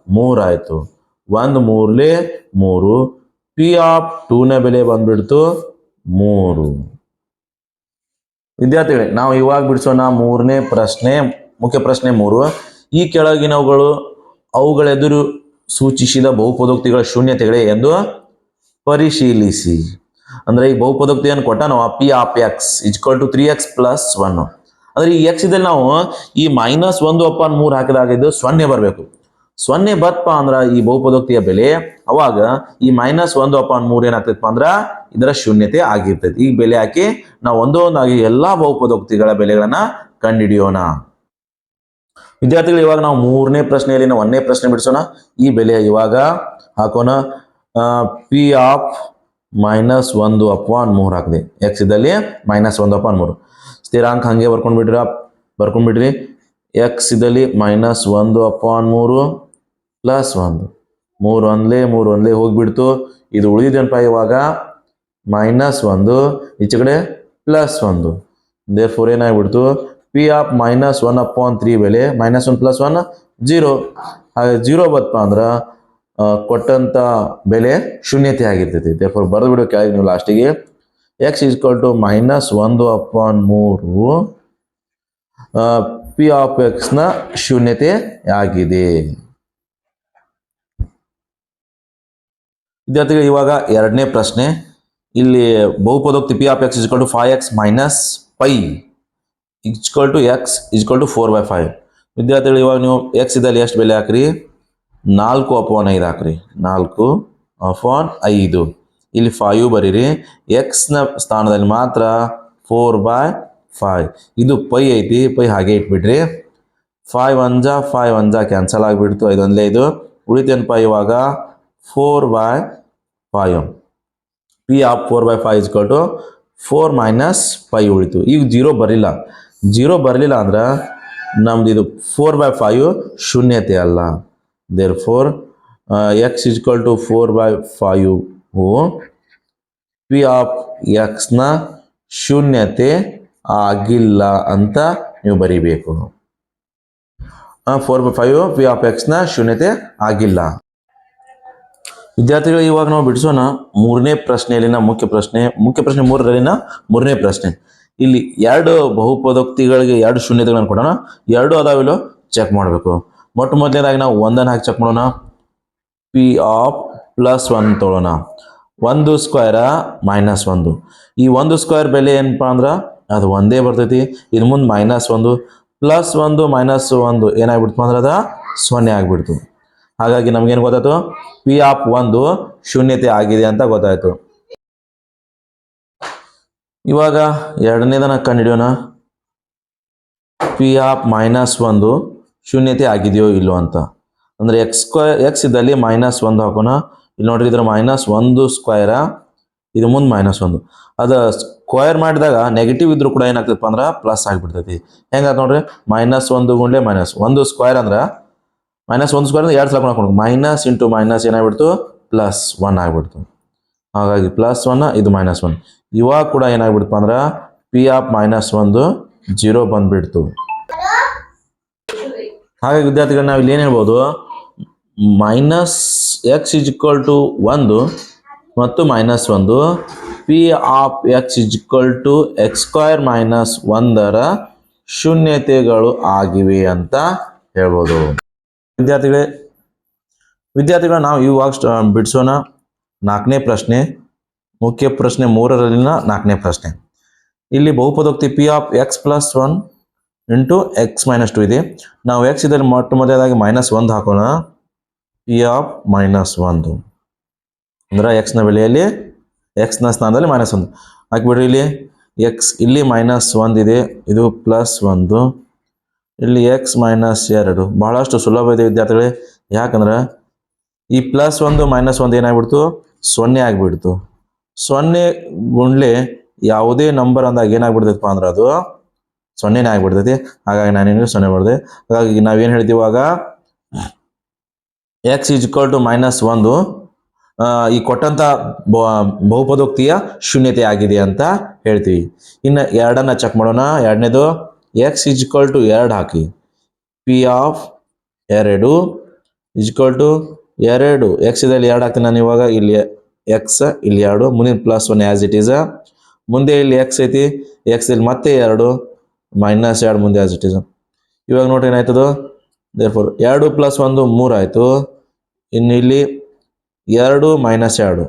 ಮೂರು ಆಯಿತು. ಒಂದು ಮೂರ್ಲಿ ಮೂರು. ಪಿ ಆಫ್ ಟೂನ ಬೆಲೆ ಬಂದ್ಬಿಡ್ತು. ಮೂರು. ವಿದ್ಯಾರ್ಥಿಗಳೇ, ನಾವು ಇವಾಗ ಬಿಡಿಸೋಣ ಮೂರನೇ ಪ್ರಶ್ನೆ, ಮುಖ್ಯ ಪ್ರಶ್ನೆ ಮೂರು. ಈ ಕೆಳಗಿನವುಗಳು ಅವುಗಳೆದುರು ಸೂಚಿಸಿದ ಬಹುಪದೋಕ್ತಿಗಳ ಶೂನ್ಯತೆಗಳೇ ಎಂದು ಪರಿಶೀಲಿಸಿ. ಅಂದ್ರೆ ಈ ಬಹುಪದೋಕ್ತಿಯನ್ನು ಕೊಟ್ಟ ನಾವು P of x is equal to three x plus one ಅಂದ್ರೆ ಈ ಎಕ್ಸ್ ಇದ್ದಲ್ಲಿ ನಾವು ಈ ಮೈನಸ್ ಒಂದು ಅಪಾನ್ ಮೂರು ಹಾಕಿದಾಗಿದ್ದು ಸೊನ್ನೆ ಬರಬೇಕು. ಸೊನ್ನೆ ಬತ್ಪ ಅಂದ್ರ ಈ ಬಹುಪದೋಕ್ತಿಯ ಬೆಲೆ. ಅವಾಗ ಈ ಮೈನಸ್ ಒಂದು ಅಪಾನ್ ಮೂರು ಏನಾಗ್ತೈತಪ್ಪ ಅಂದ್ರ ಇದರ ಶೂನ್ಯತೆ ಆಗಿರ್ತೈತಿ. ಈ ಬೆಲೆ ಹಾಕಿ ನಾವು ಒಂದೊಂದಾಗಿ ಎಲ್ಲಾ ಬಹುಪದೋಕ್ತಿಗಳ ಬೆಲೆಗಳನ್ನ ಕಂಡುಹಿಡಿಯೋಣ ವಿದ್ಯಾರ್ಥಿಗಳು, ಇವಾಗ ನಾವು ಮೂರನೇ ಪ್ರಶ್ನೆಯಲ್ಲಿ ನಾವು ಒಂದನೇ ಪ್ರಶ್ನೆ ಬಿಡಿಸೋಣ. ಈ ಬೆಲೆ ಇವಾಗ ಹಾಕೋಣ. ಪಿ ಆಫ್ ಮೈನಸ್ ಒಂದು ಅಪಾನ್ ಮೂರು ಹಾಕಿದೆ ಎಕ್ಸ್ ಇದ್ದಲ್ಲಿ ಮೈನಸ್ ಒಂದು ಅಪಾನ್ ಮೂರು. ಸ್ಥಿರಾಂಕ ಹಂಗೆ ಬರ್ಕೊಂಡ್ಬಿಡ್ರಿ ಬರ್ಕೊಂಡ್ಬಿಡ್ರಿ. ಎಕ್ಸ್ ಇದಲ್ಲಿ ಮೈನಸ್ ಒಂದು ಅಪಾನ್ ಮೂರು ಪ್ಲಸ್ ಒಂದು. ಮೂರು ಒಂದ್ಲೇ ಮೂರು ಒಂದ್ಲೇ ಹೋಗ್ಬಿಡ್ತು. ಇದು ಉಳಿದೇನಪ್ಪ ಇವಾಗ. ಮೈನಸ್ ಒಂದು ಈಚೆ ಕಡೆ ಪ್ಲಸ್ ಒಂದು. Therefore ಏನಾಗ್ಬಿಡ್ತು? P of minus one upon three ಬೆಲೆ minus one plus one zero ಹಾಗೆ ಜೀರೋ ಬತ್ತಪ್ಪ ಅಂದ್ರೆ ಆ, ಕೊಟ್ಟಂತ ಬೆಲೆ ಶೂನ್ಯತೆ ಆಗಿರ್ತೈತಿ. ದೇ ಫೋರ್ ಬರೆದು ಬಿಡೋ ಕೆಳಗೆ ನೀವು ಲಾಸ್ಟಿಗೆ x is equal to minus ಒಂದು ಅಪಾನ್ ಮೂರು. ಪಿ ಆಫ್ ಎಕ್ಸ್ನ ಶೂನ್ಯತೆ ಆಗಿದೆ. ವಿದ್ಯಾರ್ಥಿಗಳು, ಇವಾಗ ಎರಡನೇ ಪ್ರಶ್ನೆ. ಇಲ್ಲಿ ಬಹುಪದೋಕ್ತಿ P of x is equal to five x minus pi is equal to x is equal to four by five ವಿದ್ಯಾರ್ಥಿಗಳು, ಇವಾಗ ನೀವು ಎಕ್ಸ್ ಇದ್ದಲ್ಲಿ ಎಷ್ಟು ಬೆಲೆ ಹಾಕ್ರಿ? ನಾಲ್ಕು ಅಪಾನ್ ಐದು ಹಾಕ್ರಿ. ನಾಲ್ಕು ಅಪಾನ್ ಐದು. ಇಲ್ಲಿ ಫೈವ್ ಬರೀರಿ. ಎಕ್ಸ್ನ ಸ್ಥಾನದಲ್ಲಿ ಮಾತ್ರ ಫೋರ್ ಬೈ ಫೈವ್ ಇದು ಪೈ ಐತಿ, ಪೈ ಹಾಗೆ ಇಟ್ಬಿಡ್ರಿ ಫೈವ್ ಒಂಜ ಫೈವ್ ಒಂಜ ಕ್ಯಾನ್ಸಲ್ ಆಗಿಬಿಡ್ತು. ಐದೊಂದಲೇ ಇದು. ಉಳಿತೇನಪ್ಪ ಇವಾಗ? Four by five P of four by five is equal to four minus five ಉಳಿತು. ಈಗ ಜೀರೋ ಬರಲಿಲ್ಲ. ಜೀರೋ ಬರಲಿಲ್ಲ ಅಂದ್ರೆ ನಮ್ದು ಇದು ಫೋರ್ ಬೈ ಫೈವ್ ಶೂನ್ಯತೆ ಅಲ್ಲ. Therefore x is equal to four by five P of ಎಕ್ಸ್ನ ಶೂನ್ಯತೆ ಆಗಿಲ್ಲ ಅಂತ ನೀವು ಬರಿಬೇಕು. Four by five P of ಎಕ್ಸ್ನ ಶೂನ್ಯತೆ ಆಗಿಲ್ಲ. ವಿದ್ಯಾರ್ಥಿಗಳು, ಇವಾಗ ನಾವು ಬಿಡಿಸೋಣ ಮೂರನೇ ಪ್ರಶ್ನೆಯಲ್ಲಿನ ಮುಖ್ಯ ಪ್ರಶ್ನೆ. ಮುಖ್ಯ ಪ್ರಶ್ನೆ ಮೂರರಲ್ಲಿನ ಮೂರನೇ ಪ್ರಶ್ನೆ. ಇಲ್ಲಿ ಎರಡು ಬಹುಪದೋಕ್ತಿಗಳಿಗೆ ಎರಡು ಶೂನ್ಯತೆಗಳನ್ನು ಕೊಡೋಣ. ಎರಡು ಅದಾವಿಲ್ಲೋ ಚೆಕ್ ಮಾಡಬೇಕು. ಮೊಟ್ಟ ಮೊದಲನೇದಾಗಿ ನಾವು ಒಂದನ್ನು ಹಾಕಿ ಚೆಕ್ ಮಾಡೋಣ. ಪಿ ಆಫ್ ಪ್ಲಸ್ ಒನ್ ತೊಗೊಳೋಣ ಒಂದು ಸ್ಕ್ವೇರ ಮೈನಸ್ ಒಂದು. ಈ ಒಂದು ಸ್ಕ್ವೇರ್ ಬೆಲೆ ಏನಪ್ಪಾ ಅಂದ್ರೆ ಅದು ಒಂದೇ ಬರ್ತೈತಿ. ಇನ್ನು ಮುಂದೆ ಮೈನಸ್ ಒಂದು ಪ್ಲಸ್ ಒಂದು ಮೈನಸ್ ಒಂದು. ಏನಾಗ್ಬಿಡ್ತು ಅಂದ್ರೆ ಅದು? ಸೊನ್ನೆ ಆಗ್ಬಿಡ್ತು. ಹಾಗಾಗಿ ನಮ್ಗೇನು ಗೊತ್ತಾಯ್ತು? ಪಿ ಆಫ್ ಒಂದು ಶೂನ್ಯತೆ ಆಗಿದೆ ಅಂತ ಗೊತ್ತಾಯ್ತು. ಇವಾಗ ಎರಡನೇದನ್ನ ಕಂಡುಹಿಡಿಯೋಣ. ಪಿ ಆಫ್ ಮೈನಸ್ ಒಂದು ಶೂನ್ಯತೆ ಆಗಿದೆಯೋ ಇಲ್ಲೋ ಅಂತ. ಅಂದ್ರೆ ಎಕ್ಸ್ ಸ್ಕ್ವೇರ್ ಎಕ್ಸ್ ಇದ್ದಲ್ಲಿ ಮೈನಸ್ ಒಂದು ಹಾಕೋಣ. ಇಲ್ಲಿ ನೋಡ್ರಿ ಇದ್ರ ಮೈನಸ್ ಒಂದು ಸ್ಕ್ವೇರ ಇದು ಮುಂದೆ ಮೈನಸ್ ಒಂದು. ಅದು ಸ್ಕ್ವಯರ್ ಮಾಡಿದಾಗ ನೆಗೆಟಿವ್ ಇದ್ರೂ ಕೂಡ ಏನಾಗ್ತದಪ್ಪ ಅಂದ್ರೆ ಪ್ಲಸ್ ಆಗಿಬಿಡ್ತೈತಿ. ಹೆಂಗಾಗ್ತದೆ ನೋಡ್ರಿ? ಮೈನಸ್ ಒಂದು ಗುಂಡ್ಲೆ ಮೈನಸ್ ಒಂದು ಸ್ಕ್ವೇರ್ ಅಂದ್ರೆ ಮೈನಸ್ ಒಂದು ಸ್ಕ್ವೇರ್ ಎರಡು ಸಲ ಹಾಕೊಂಡು ಮೈನಸ್ ಇಂಟು ಮೈನಸ್ ಏನಾಗ್ಬಿಡ್ತು? ಪ್ಲಸ್ ಒನ್ ಆಗಿಬಿಡ್ತು. ಹಾಗಾಗಿ ಪ್ಲಸ್ ಒನ್ ಇದು ಮೈನಸ್ ಒನ್ ಇವಾಗ ಕೂಡ ಏನಾಗ್ಬಿಡ್ತಪ್ಪ ಅಂದ್ರೆ ಪಿ ಆಫ್ ಮೈನಸ್ ಒಂದು ಜೀರೋ ಬಂದ್ಬಿಡ್ತು. ಹಾಗಾಗಿ ವಿದ್ಯಾರ್ಥಿಗಳು ನಾವು ಇಲ್ಲಿ ಏನು ಹೇಳ್ಬೋದು? Minus x is equal to ಒಂದು ಮತ್ತು ಮೈನಸ್ ಒಂದು. P of x is equal to x square minus ಒಂದರ ಶೂನ್ಯತೆಗಳು ಆಗಿವೆ ಅಂತ ಹೇಳ್ಬೋದು. ವಿದ್ಯಾರ್ಥಿಗಳೇ, ವಿದ್ಯಾರ್ಥಿಗಳ, ನಾವು ಇವಾಗ ಬಿಡಿಸೋಣ. ನಾಲ್ಕನೇ ಪ್ರಶ್ನೆ. ಮುಖ್ಯ ಪ್ರಶ್ನೆ ಮೂರರಲ್ಲಿನ ನಾಲ್ಕನೇ ಪ್ರಶ್ನೆ. ಇಲ್ಲಿ ಬಹುಪದೋಕ್ತಿ P of x plus one into x minus two ಇದೆ. ನಾವು ಎಕ್ಸ್ ಇದರಲ್ಲಿ ಮೊಟ್ಟ ಮೊದಲಾಗಿ ಮೈನಸ್ ಒಂದು ಹಾಕೋಣ. ಪಿ ಆಫ್ ಮೈನಸ್ ಒಂದು. ಅಂದ್ರೆ ಎಕ್ಸ್ನ ಬೆಲೆಯಲ್ಲಿ ಎಕ್ಸ್ನ ಸ್ಥಾನದಲ್ಲಿ ಮೈನಸ್ ಒಂದು. ಹಾಕಿಬಿಡ್ರಿ ಇಲ್ಲಿ. ಎಕ್ಸ್ ಇಲ್ಲಿ ಮೈನಸ್ ಒಂದು ಇದೆ. ಇದು ಪ್ಲಸ್ ಒಂದು. ಇಲ್ಲಿ ಎಕ್ಸ್ ಮೈನಸ್ ಎರಡು. ಬಹಳಷ್ಟು ಸುಲಭ ಇದೆ ವಿದ್ಯಾರ್ಥಿಗಳೇ. ಯಾಕಂದ್ರೆ ಈ ಪ್ಲಸ್ ಒಂದು ಮೈನಸ್ ಒಂದು ಏನಾಗ್ಬಿಡ್ತು? ಸೊನ್ನೆ ಆಗಿಬಿಡ್ತು. ಸೊನ್ನೆ ಗುಂಡ್ಲೆ ಯಾವುದೇ ನಂಬರ್ ಅಂದಾಗ ಏನಾಗ್ಬಿಡ್ತೈತಪ್ಪ ಅಂದ್ರೆ ಅದು ಸೊನ್ನೆನೇ ಆಗ್ಬಿಡ್ತೈತಿ. ಹಾಗಾಗಿ ನಾನೇನು ಸೊನ್ನೆ ಮಾಡಿದೆ ಹಾಗಾಗಿ ನಾವೇನು ಹೇಳ್ತೀವಾಗ x is equal to minus ಒಂದು. ಈ ಕೊಟ್ಟಂತ ಬಹುಪದೋಕ್ತಿಯ ಶೂನ್ಯತೆ ಆಗಿದೆ ಅಂತ ಹೇಳ್ತೀವಿ. ಇನ್ನು ಎರಡನ್ನ ಚೆಕ್ ಮಾಡೋಣ. ಎರಡನೇದು ಎಕ್ಸ್ ಇಜ್ಕಲ್ ಟು ಎರಡು ಹಾಕಿ. ಪಿ ಆಫ್ ಎರಡು ಇಜ್ಕಲ್ ಟು ಎರಡು. ಎಕ್ಸ್ ಇದರಲ್ಲಿ ಎರಡು ಹಾಕ್ತೀನಿ ನಾನು ಇವಾಗ. ಇಲ್ಲಿ ಎಕ್ಸ್ ಇಲ್ಲಿ ಎರಡು. ಮುಂದಿನ plus one as it is ಮುಂದೆ ಇಲ್ಲಿ ಎಕ್ಸ್ ಐತಿ. ಎಕ್ಸ್ ಇಲ್ಲಿ ಮತ್ತೆ ಎರಡು. ಮೈನಸ್ ಎರಡು ಮುಂದೆ ಆ್ಯಸ್ ಇಟ್ ಈಸ್ ಇವಾಗ ನೋಡ್ರಿ ಏನಾಯ್ತದು? ದೇರ್ ಫೋರ್ ಎರಡು ಪ್ಲಸ್ ಒಂದು ಮೂರು ಆಯಿತು. ಇನ್ನು ಇಲ್ಲಿ ಎರಡು ಮೈನಸ್ ಎರಡು.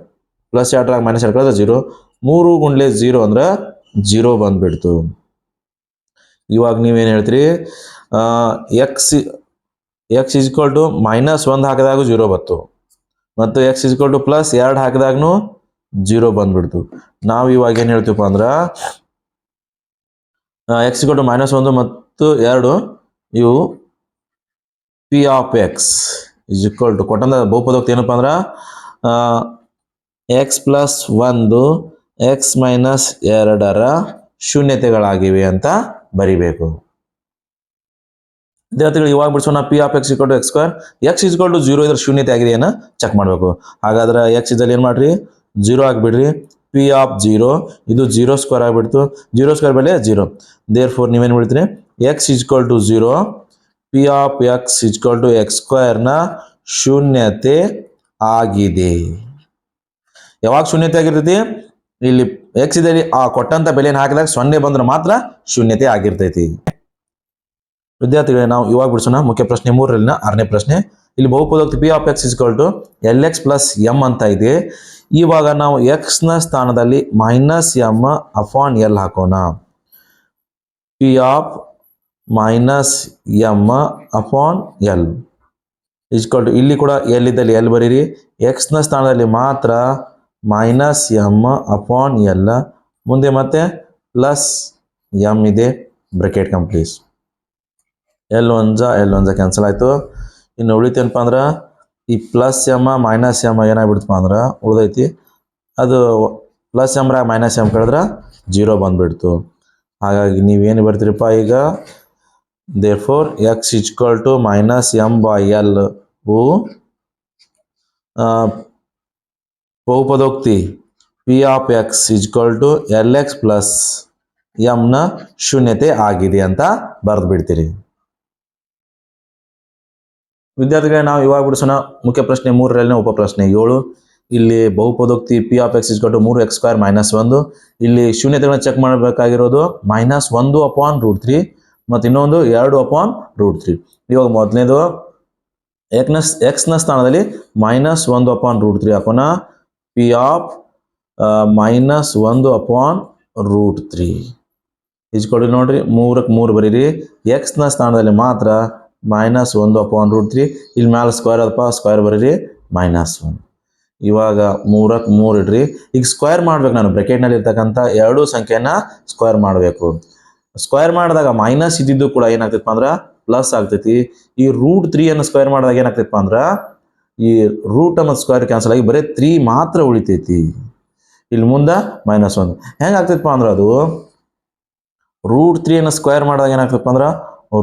ಪ್ಲಸ್ ಎರಡರಾಗ ಮೈನಸ್ ಎರಡು ಕಳೆದ್ರೆ ಜೀರೋ ಮೂರು ಗುಂಡ್ಲೆ ಜೀರೋ ಅಂದ್ರೆ ಜೀರೋ ಬಂದ್ಬಿಡ್ತು. ಇವಾಗ ನೀವೇನು ಹೇಳ್ತೀರಿ? X x is equal to minus ಒಂದು ಹಾಕಿದಾಗ ಜೀರೋ ಬತ್ತು ಮತ್ತು ಎಕ್ಸ್ ಇಸ್ಕೊಲ್ ಟು ಪ್ಲಸ್ ಎರಡು ಹಾಕಿದಾಗೂ ಜೀರೋ ಬಂದ್ಬಿಡ್ತು. ನಾವು ಇವಾಗ ಏನು ಹೇಳ್ತೀವಪ್ಪ ಅಂದ್ರೆ ಎಕ್ಸ್ ಇಕ್ವಲ್ ಟು ಮೈನಸ್ ಒಂದು ಮತ್ತು ಎರಡು ಇವು P of x is equal to ಕೊಟ್ಟಂತ ಬಹುಪದೋಕ್ತಿ ಏನಪ್ಪ ಅಂದ್ರೆ ಎಕ್ಸ್ ಪ್ಲಸ್ ಒಂದು ಎಕ್ಸ್ ಮೈನಸ್ ಎರಡರ ಶೂನ್ಯತೆಗಳಾಗಿವೆ ಅಂತ ಬರಿಬೇಕು. ವಿದ್ಯಾರ್ಥಿಗಳು ಇವಾಗ ಬಿಡಿಸೋಣ P of x equal to x square x is equal to zero ಇದ್ರ ಶೂನ್ಯತೆ ಆಗಿದೆಯನ್ನ ಚೆಕ್ ಮಾಡಬೇಕು. ಹಾಗಾದ್ರೆ ಎಕ್ಸ್ ಇದ್ರಲ್ಲಿ ಏನು ಮಾಡ್ರಿ? ಜೀರೋ ಆಗಿಬಿಡ್ರಿ. ಪಿ ಆಫ್ ಜೀರೋ ಇದು ಜೀರೋ ಸ್ಕ್ವೇರ್ ಆಗಿಬಿಡ್ತು. ಜೀರೋ ಸ್ಕ್ವೇರ್ ಬೆಲೆ ಜೀರೋ ದೇರ್ ಫೋರ್ ನೀವೇನು ಬಿಡ್ತೀರಿ x is equal to zero P of x is equal to x ಸ್ಕ್ವೇರ್ನ ಶೂನ್ಯತೆ ಆಗಿದೆ. ಯಾವಾಗ ಶೂನ್ಯತೆ ಆಗಿರ್ತೈತಿ? ಇಲ್ಲಿ ಎಕ್ಸ್ ಇದೆ ಆ ಕೊಟ್ಟಂತ ಬೆಲೆಯನ್ನು ಹಾಕಿದಾಗ ಸೊನ್ನೆ ಬಂದ್ರೆ ಮಾತ್ರ ಶೂನ್ಯತೆ ಆಗಿರ್ತೈತಿ. ವಿದ್ಯಾರ್ಥಿಗಳೇ, ನಾವು ಇವಾಗ ಬಿಡಿಸೋಣ ಮುಖ್ಯ ಪ್ರಶ್ನೆ ಮೂರರಲ್ಲಿನ ಆರನೇ ಪ್ರಶ್ನೆ. ಇಲ್ಲಿ ಬಹುಪದೋಕ್ತಿ P of x is equal to L x plus M ಅಂತ ಇದೆ. ಇವಾಗ ನಾವು ಎಕ್ಸ್ನ ಸ್ಥಾನದಲ್ಲಿ ಮೈನಸ್ ಎಂ ಅಫಾನ್ ಎಲ್ ಹಾಕೋಣ. P of minus M upon L is equal to ಇಲ್ಲಿ ಕೂಡ ಎಲ್ ಇದ್ದಲ್ಲಿ ಎಲ್ ಬರೀರಿ. ಎಕ್ಸ್ನ ಸ್ಥಾನದಲ್ಲಿ ಮಾತ್ರ ಮೈನಸ್ ಎಂ ಅಪಾನ್ ಎಲ್ ಮುಂದೆ ಮತ್ತೆ ಪ್ಲಸ್ ಎಂ ಇದೆ. ಬ್ರೆಕೆಟ್ ಕಂಪ್ಲೀಸ್ ಎಲ್ ಒಂಜ ಎಲ್ ಒಂಜ ಕ್ಯಾನ್ಸಲ್ ಆಯಿತು. ಇನ್ನು ಉಳಿತೇನಪ್ಪ ಅಂದ್ರೆ, ಈ ಪ್ಲಸ್ ಎಂ ಮೈನಸ್ ಎಂ ಏನಾಗ್ಬಿಡ್ತಪ್ಪ ಅಂದ್ರೆ, ಉಳಿದೈತಿ. ಅದು ಪ್ಲಸ್ ಎಮ್ರಾಗ ಮೈನಸ್ ಎಂ ಕಳೆದ್ರೆ ಜೀರೋ ಬಂದುಬಿಡ್ತು. ಹಾಗಾಗಿ ನೀವೇನು ಬರ್ತೀರಪ್ಪ ಈಗ? Therefore x is equal to minus M by L who ಬಹುಪದೋಕ್ತಿ. P of x is equal to L x plus ಎಮ್ನ ಶೂನ್ಯತೆ ಆಗಿದೆ ಅಂತ ಬರೆದು ಬಿಡ್ತೀರಿ ವಿದ್ಯಾರ್ಥಿಗಳೇ, ನಾವು ಇವಾಗ ಬಿಡಿಸೋಣ ಮುಖ್ಯ ಪ್ರಶ್ನೆ ಮೂರರಲ್ಲಿನ ಉಪ ಪ್ರಶ್ನೆ ಏಳು. ಇಲ್ಲಿ ಬಹುಪದೋಕ್ತಿ P of x is equal to ಮೂರು ಎಕ್ಸ್ ಸ್ಕ್ವೇರ್ ಮೈನಸ್ ಒಂದು. ಇಲ್ಲಿ ಶೂನ್ಯತೆಗಳನ್ನ ಚೆಕ್ ಮಾಡಬೇಕಾಗಿರೋದು ಮೈನಸ್ ಒಂದು ಅಪಾನ್ ರೂಟ್ ತ್ರೀ ಮತ್ತು ಇನ್ನೊಂದು ಎರಡು ಅಪಾನ್ ರೂಟ್ ತ್ರೀ ಇವಾಗ ಮೊದಲನೇದು ಎಕ್ನ ಎಕ್ಸ್ನ ಸ್ಥಾನದಲ್ಲಿ ಮೈನಸ್ ಒಂದು ಅಪಾನ್ ರೂಟ್ ತ್ರೀ ಹಾಕೋಣ. ಪಿ ಆಫ್ ಮೈನಸ್ ಒಂದು ಅಪಾನ್ ರೂಟ್ ತ್ರೀ ಈಜ್ಕೊಡಿ ನೋಡ್ರಿ ಮೂರಕ್ಕೆ ಮೂರು ಬರೀರಿ. ಎಕ್ಸ್ನ ಸ್ಥಾನದಲ್ಲಿ ಮಾತ್ರ ಮೈನಸ್ ಒಂದು ಅಪಾನ್ ರೂಟ್ ತ್ರೀ ಇಲ್ಲಿ ಮೇಲೆ ಸ್ಕ್ವೇರ್ ಅದಪ್ಪ ಸ್ಕ್ವೇರ್ ಬರೀರಿ ಮೈನಸ್ ಒನ್ ಇವಾಗ ಮೂರಕ್ಕೆ ಮೂರು ಇಡ್ರಿ. ಈಗ ಸ್ಕ್ವೇರ್ ಮಾಡ್ಬೇಕು ನಾನು ಬ್ರೆಕೆಟ್ನಲ್ಲಿ ಇರ್ತಕ್ಕಂಥ ಎರಡೂ ಸಂಖ್ಯೆನ ಸ್ಕ್ವೇರ್ ಮಾಡಬೇಕು. ಸ್ಕ್ವೇರ್ ಮಾಡಿದಾಗ ಮೈನಸ್ ಇದ್ದಿದ್ದು ಕೂಡ ಏನಾಗ್ತೈತಪ್ಪ ಅಂದ್ರೆ ಪ್ಲಸ್ ಆಗ್ತೈತಿ. ಈ ರೂಟ್ ತ್ರೀ ಅನ್ನು ಸ್ಕ್ವೇರ್ ಮಾಡಿದಾಗ ಏನಾಗ್ತೈತಪ್ಪ ಅಂದ್ರೆ ಈ ರೂಟ್ ಮತ್ತು ಸ್ಕ್ವೇರ್ ಕ್ಯಾನ್ಸಲ್ ಆಗಿ ಬರೀ ತ್ರೀ ಮಾತ್ರ ಉಳಿತೈತಿ. ಇಲ್ಲಿ ಮುಂದೆ ಮೈನಸ್ ಒಂದು. ಹೆಂಗೆ ಆಗ್ತೈತಪ್ಪ ಅಂದ್ರೆ ಅದು ರೂಟ್ ತ್ರೀ ಅನ್ನು ಸ್ಕ್ವೇರ್ ಮಾಡಿದಾಗ ಏನಾಗ್ತೈತಪ್ಪ ಅಂದ್ರೆ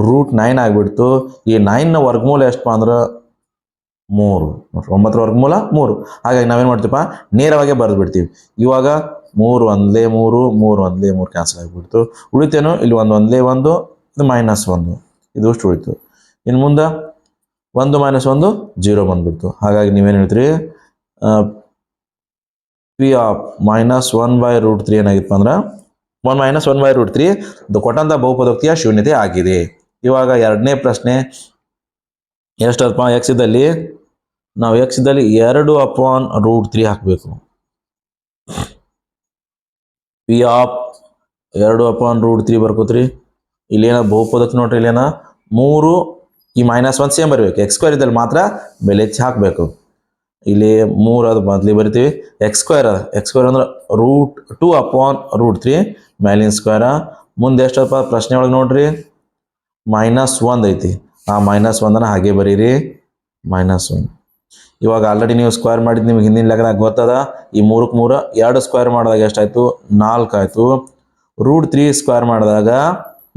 ರೂಟ್ ನೈನ್ ಆಗಿಬಿಡ್ತು. ಈ ನೈನ್ನ ವರ್ಗಮೂಲ ಎಷ್ಟಪ್ಪ ಅಂದ್ರೆ ಮೂರು. ಒಂಬತ್ತರ ವರ್ಗಮೂಲ ಮೂರು. ಹಾಗಾಗಿ ನಾವೇನು ಮಾಡ್ತೀವಪ್ಪ? ನೇರವಾಗಿ ಬರೆದು ಬಿಡ್ತೀವಿ ಇವಾಗ ಮೂರು ಒಂದ್ಲೇ ಮೂರು ಮೂರು ಒಂದ್ಲೇ ಮೂರು ಕ್ಯಾನ್ಸಲ್ ಆಗಿಬಿಡ್ತು. ಉಳಿತೇನು? ಇಲ್ಲಿ ಒಂದು ಒಂದ್ಲೇ ಒಂದು, ಇದು ಮೈನಸ್ ಒಂದು. ಇದು ಅಷ್ಟು ಉಳಿತು. ಇನ್ನು ಮುಂದೆ ಒಂದು ಮೈನಸ್ ಒಂದು ಜೀರೋ ಬಂದ್ಬಿಡ್ತು. ಹಾಗಾಗಿ ನೀವೇನು ಹೇಳ್ತೀರಿ? P of minus one by root three ಏನಾಗಿತ್ತು ಅಂದ್ರೆ? One minus one by root three ಕೊಟ್ಟಂಥ ಬಹುಪದೋಕ್ತಿಯ ಶೂನ್ಯತೆ ಆಗಿದೆ. ಇವಾಗ ಎರಡನೇ ಪ್ರಶ್ನೆ ಎಷ್ಟಪ್ಪ ಎಕ್ಸ್ ಇದ್ದಲ್ಲಿ, ನಾವು ಎಕ್ಸ್ ಇದ್ದಲ್ಲಿ ಎರಡು ಅಪಾನ್ ರೂಟ್ ತ್ರೀ ಹಾಕಬೇಕು. ಪಿ ಆಫ್ ಎರಡು ಅಪಾನ್ ರೂಟ್ ತ್ರೀ ಬರ್ಕೋತ್ರಿ. ಇಲ್ಲೇನ ಬಹುಪದಕ್ಕೆ ನೋಡ್ರಿ ಇಲ್ಲೇನ? ಮೂರು ಈ ಮೈನಸ್ ಒನ್ ಸೇಮ್ ಬರಬೇಕು. ಎಕ್ಸ್ ಸ್ಕ್ವೇರ್ ಇದ್ದಲ್ಲಿ ಮಾತ್ರ ಬೆಲೆ ಹಾಕಬೇಕು. ಇಲ್ಲಿ ಮೂರು ಅದು ಮೊದಲಿಗೆ ಬರಿತೀವಿ. ಎಕ್ಸ್ ಸ್ಕ್ವೇರ್ ಎಕ್ಸ್ ಸ್ಕ್ವೇರ್ ಅಂದ್ರೆ root two upon root three ಮೇಲಿನ ಸ್ಕ್ವೇರ ಮುಂದೆ ಎಷ್ಟಪ್ಪ? ಪ್ರಶ್ನೆ ಒಳಗೆ ನೋಡ್ರಿ. ಮೈನಸ್ ಒಂದು ಐತಿ. ಆ ಮೈನಸ್ ಒಂದನ್ನು ಹಾಗೆ ಬರೀರಿ. ಮೈನಸ್ ಒನ್ ಇವಾಗ ಆಲ್ರೆಡಿ ನೀವು ಸ್ಕ್ವೇರ್ ಮಾಡಿದ್ದು ನಿಮ್ಗೆ ಹಿಂದಿನ ಲೆಕ್ಕದಾಗ ಗೊತ್ತದ? ಈ ಮೂರಕ್ಕೆ ಮೂರು ಎರಡು ಸ್ಕ್ವೇರ್ ಮಾಡಿದಾಗ ಎಷ್ಟಾಯ್ತು? ನಾಲ್ಕು ಆಯಿತು. ರೂಟ್ ತ್ರೀ ಸ್ಕ್ವೇರ್ ಮಾಡಿದಾಗ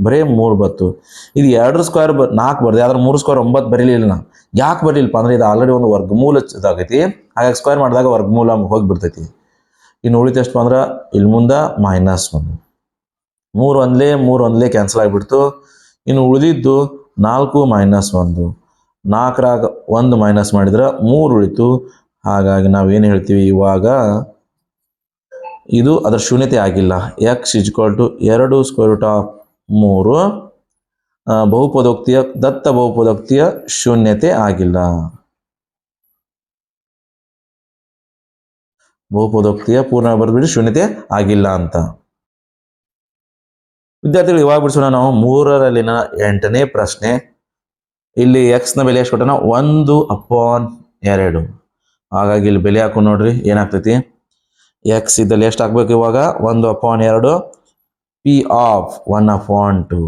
ಬರೀ ಮೂರು ಬತ್ತು ಇದು ಎರಡು ಸ್ಕ್ವೇರ್ ಬ ನಾಲ್ಕು ಬರ್ದೆ ಆದ್ರೆ ಮೂರು ಸ್ಕ್ವೇರ್ ಒಂಬತ್ತು ಬರೀಲಿಲ್ಲ ನಾ. ಯಾಕೆ ಬರಲಿಲ್ಲಪ್ಪ? ಅಂದ್ರೆ ಇದು ಆಲ್ರೆಡಿ ಒಂದು ವರ್ಗಮೂಲ ಇದಾಗೈತಿ. ಹಾಗಾಗಿ ಸ್ಕ್ವೇರ್ ಮಾಡಿದಾಗ ವರ್ಗಮೂಲ ಹೋಗಿಬಿಡ್ತೈತಿ. ಇನ್ನು ಉಳಿತೆಷ್ಟು ಅಂದ್ರೆ ಇಲ್ಲಿ ಮುಂದೆ ಮೈನಸ್ ಒಂದು. ಮೂರು ಒಂದ್ಲೇ ಮೂರು ಒಂದ್ಲೇ ಕ್ಯಾನ್ಸಲ್ ಆಗಿಬಿಡ್ತು. ಇನ್ನು ಉಳಿದಿದ್ದು ನಾಲ್ಕು ಮೈನಸ್ ಒಂದು. ನಾಲ್ಕರಾಗ ಒಂದು ಮೈನಸ್ ಮಾಡಿದ್ರೆ ಮೂರು ಉಳಿತು. ಹಾಗಾಗಿ ನಾವೇನು ಹೇಳ್ತೀವಿ ಇವಾಗ? ಇದು ಅದರ ಶೂನ್ಯತೆ ಆಗಿಲ್ಲ. ಎಕ್ಸ್ ಇಜ್ಕ್ವಲ್ ಟು ಎರಡು ಸ್ಕ್ವೇರ್ ರೂಟ್ ಆಫ್ ಮೂರು. ಬಹುಪದೋಕ್ತಿಯ, ದತ್ತ ಬಹುಪದೋಕ್ತಿಯ ಶೂನ್ಯತೆ ಆಗಿಲ್ಲ. ಬಹುಪದೋಕ್ತಿಯ ಪೂರ್ಣ ಬರೆದ್ಬಿಟ್ಟು ಶೂನ್ಯತೆ ಆಗಿಲ್ಲ ಅಂತ. ವಿದ್ಯಾರ್ಥಿಗಳು ಇವಾಗ ಬಿಡಿಸೋಣ ನಾವು ಮೂರರಲ್ಲಿನ ಎಂಟನೇ ಪ್ರಶ್ನೆ. ಇಲ್ಲಿ ಎಕ್ಸ್ನ ಬೆಲೆ ಎಷ್ಟು ಕೊಟ್ಟನ ಒಂದು ಅಪಾನ್ ಎರಡು. ಹಾಗಾಗಿ ಇಲ್ಲಿ ಬೆಲೆ ಹಾಕೊಂಡು ನೋಡ್ರಿ, ಏನಾಗ್ತೈತಿ? ಎಕ್ಸ್ ಇದ್ದಲ್ಲಿ ಎಷ್ಟು ಹಾಕ್ಬೇಕು ಇವಾಗ? ಒಂದು ಅಪಾನ್ ಎರಡು P of one upon two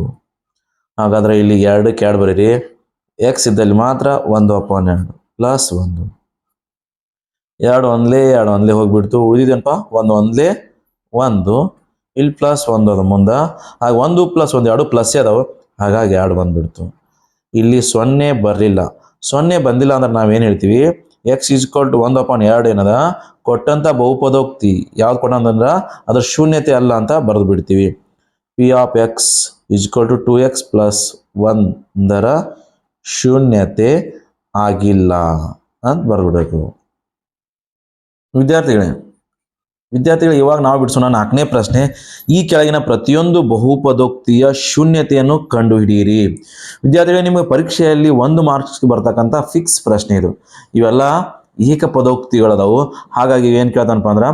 ಹಾಗಾದ್ರೆ ಇಲ್ಲಿ ಎರಡು ಎರಡು ಬರೀರಿ. ಎಕ್ಸ್ ಇದ್ದಲ್ಲಿ ಮಾತ್ರ ಒಂದು ಅಪಾನ್ ಎರಡು ಪ್ಲಸ್ ಒಂದು. ಎರಡು ಒಂದ್ಲೇ ಎರಡು ಒಂದ್ಲೇ ಹೋಗ್ಬಿಡ್ತು. ಉಳಿದೇನಪ್ಪ ಒಂದು ಒಂದ್ಲೇ, ಒಂದು. ಇಲ್ಲಿ ಪ್ಲಸ್ ಒಂದು ಅದ ಮುಂದೆ. ಹಾಗೆ ಒಂದು ಪ್ಲಸ್ ಒಂದು, ಎರಡು ಪ್ಲಸ್ ಅದಾವೆ. ಹಾಗಾಗಿ ಎರಡು ಬಂದ್ಬಿಡ್ತು. ಇಲ್ಲಿ ಸೊನ್ನೆ ಬರಲಿಲ್ಲ. ಸೊನ್ನೆ ಬಂದಿಲ್ಲ ಅಂದ್ರೆ ನಾವೇನು ಹೇಳ್ತೀವಿ? ಎಕ್ಸ್ ಇಸ್ಕೊಲ್ ಟು ಒಂದು ಅಪಾನ್ ಎರಡು ಏನದ? ಕೊಟ್ಟಂಥ ಬಹುಪದೋಕ್ತಿ. ಯಾವ್ದು ಕೊಟ್ಟಂತಂದ್ರೆ ಅದ್ರ? ಶೂನ್ಯತೆ ಅಲ್ಲ ಅಂತ ಬರೆದು ಬಿಡ್ತೀವಿ. P of x is equal to two x plus ಒಂದರ ಶೂನ್ಯತೆ ಆಗಿಲ್ಲ ಅಂತ ಬರ್ಬಿಡ್ಬೇಕು ವಿದ್ಯಾರ್ಥಿಗಳೇ ವಿದ್ಯಾರ್ಥಿಗಳು ಇವಾಗ ನಾವು ಬಿಡಿಸೋಣ ನಾಲ್ಕನೇ ಪ್ರಶ್ನೆ, ಈ ಕೆಳಗಿನ ಪ್ರತಿಯೊಂದು ಬಹುಪದೋಕ್ತಿಯ ಶೂನ್ಯತೆಯನ್ನು ಕಂಡುಹಿಡಿಯಿರಿ. ವಿದ್ಯಾರ್ಥಿಗಳು, ನಿಮಗೆ ಪರೀಕ್ಷೆಯಲ್ಲಿ ಒಂದು ಮಾರ್ಕ್ಸ್ ಬರ್ತಕ್ಕಂಥ ಫಿಕ್ಸ್ ಪ್ರಶ್ನೆ ಇದು. ಇವೆಲ್ಲ ಏಕ ಪದೋಕ್ತಿಗಳದವು ಹಾಗಾಗಿ ಏನು ಕೇಳ್ತಾನಪ್ಪ ಅಂದ್ರೆ,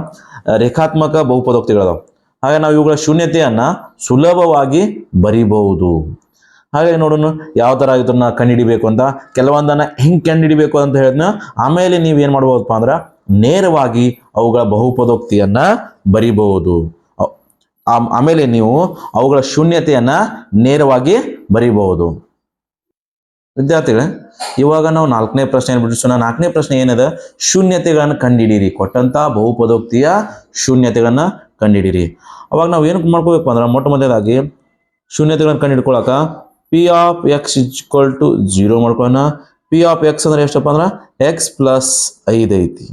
ರೇಖಾತ್ಮಕ ಬಹುಪದೋಕ್ತಿಗಳದವು. ಹಾಗೆ ನಾವು ಇವುಗಳ ಶೂನ್ಯತೆಯನ್ನು ಸುಲಭವಾಗಿ ಬರಿಬಹುದು. ಹಾಗೆ ನೋಡೋಣ, ಯಾವ ಥರ ಇದನ್ನ ಕಂಡುಹಿಡಿಬೇಕು ಅಂತ. ಕೆಲವೊಂದನ್ನ ಹೆಂಗೆ ಕಂಡುಹಿಡಿಬೇಕು ಅಂತ ಹೇಳಿದ್ನ, ಆಮೇಲೆ ನೀವು ಏನು ಮಾಡ್ಬೋದಪ್ಪ ಅಂದ್ರೆ ನೇರವಾಗಿ ಅವುಗಳ ಬಹುಪದೋಕ್ತಿಯನ್ನ ಬರಿಬಹುದು. ಆಮೇಲೆ ನೀವು ಅವುಗಳ ಶೂನ್ಯತೆಯನ್ನ ನೇರವಾಗಿ ಬರಿಬಹುದು. ವಿದ್ಯಾರ್ಥಿಗಳೇ, ಇವಾಗ ನಾವು ನಾಲ್ಕನೇ ಪ್ರಶ್ನೆ ಬಿಡಿಸೋಣ ನಾಲ್ಕನೇ ಪ್ರಶ್ನೆ ಏನಿದೆ? ಶೂನ್ಯತೆಗಳನ್ನು ಕಂಡುಹಿಡಿಯಿರಿ ಕೊಟ್ಟಂತ ಬಹುಪದೋಕ್ತಿಯ ಶೂನ್ಯತೆಗಳನ್ನ ಕಂಡುಹಿಡಿಯಿರಿ ಅವಾಗ ನಾವು ಏನು ಮಾಡ್ಕೋಬೇಕು ಅಂದ್ರೆ, ಮೊಟ್ಟ ಮೊದಲಾಗಿ ಶೂನ್ಯತೆಗಳನ್ನು ಕಂಡುಹಿಡ್ಕೊಳಕ P of x equal to zero ಮಾಡ್ಕೊಳ್ಳೋಣ ಪಿ ಆಫ್ ಎಕ್ಸ್ ಅಂದ್ರೆ ಎಷ್ಟಪ್ಪ ಅಂದ್ರೆ? ಎಕ್ಸ್ ಪ್ಲಸ್ ಐದು ಐತಿ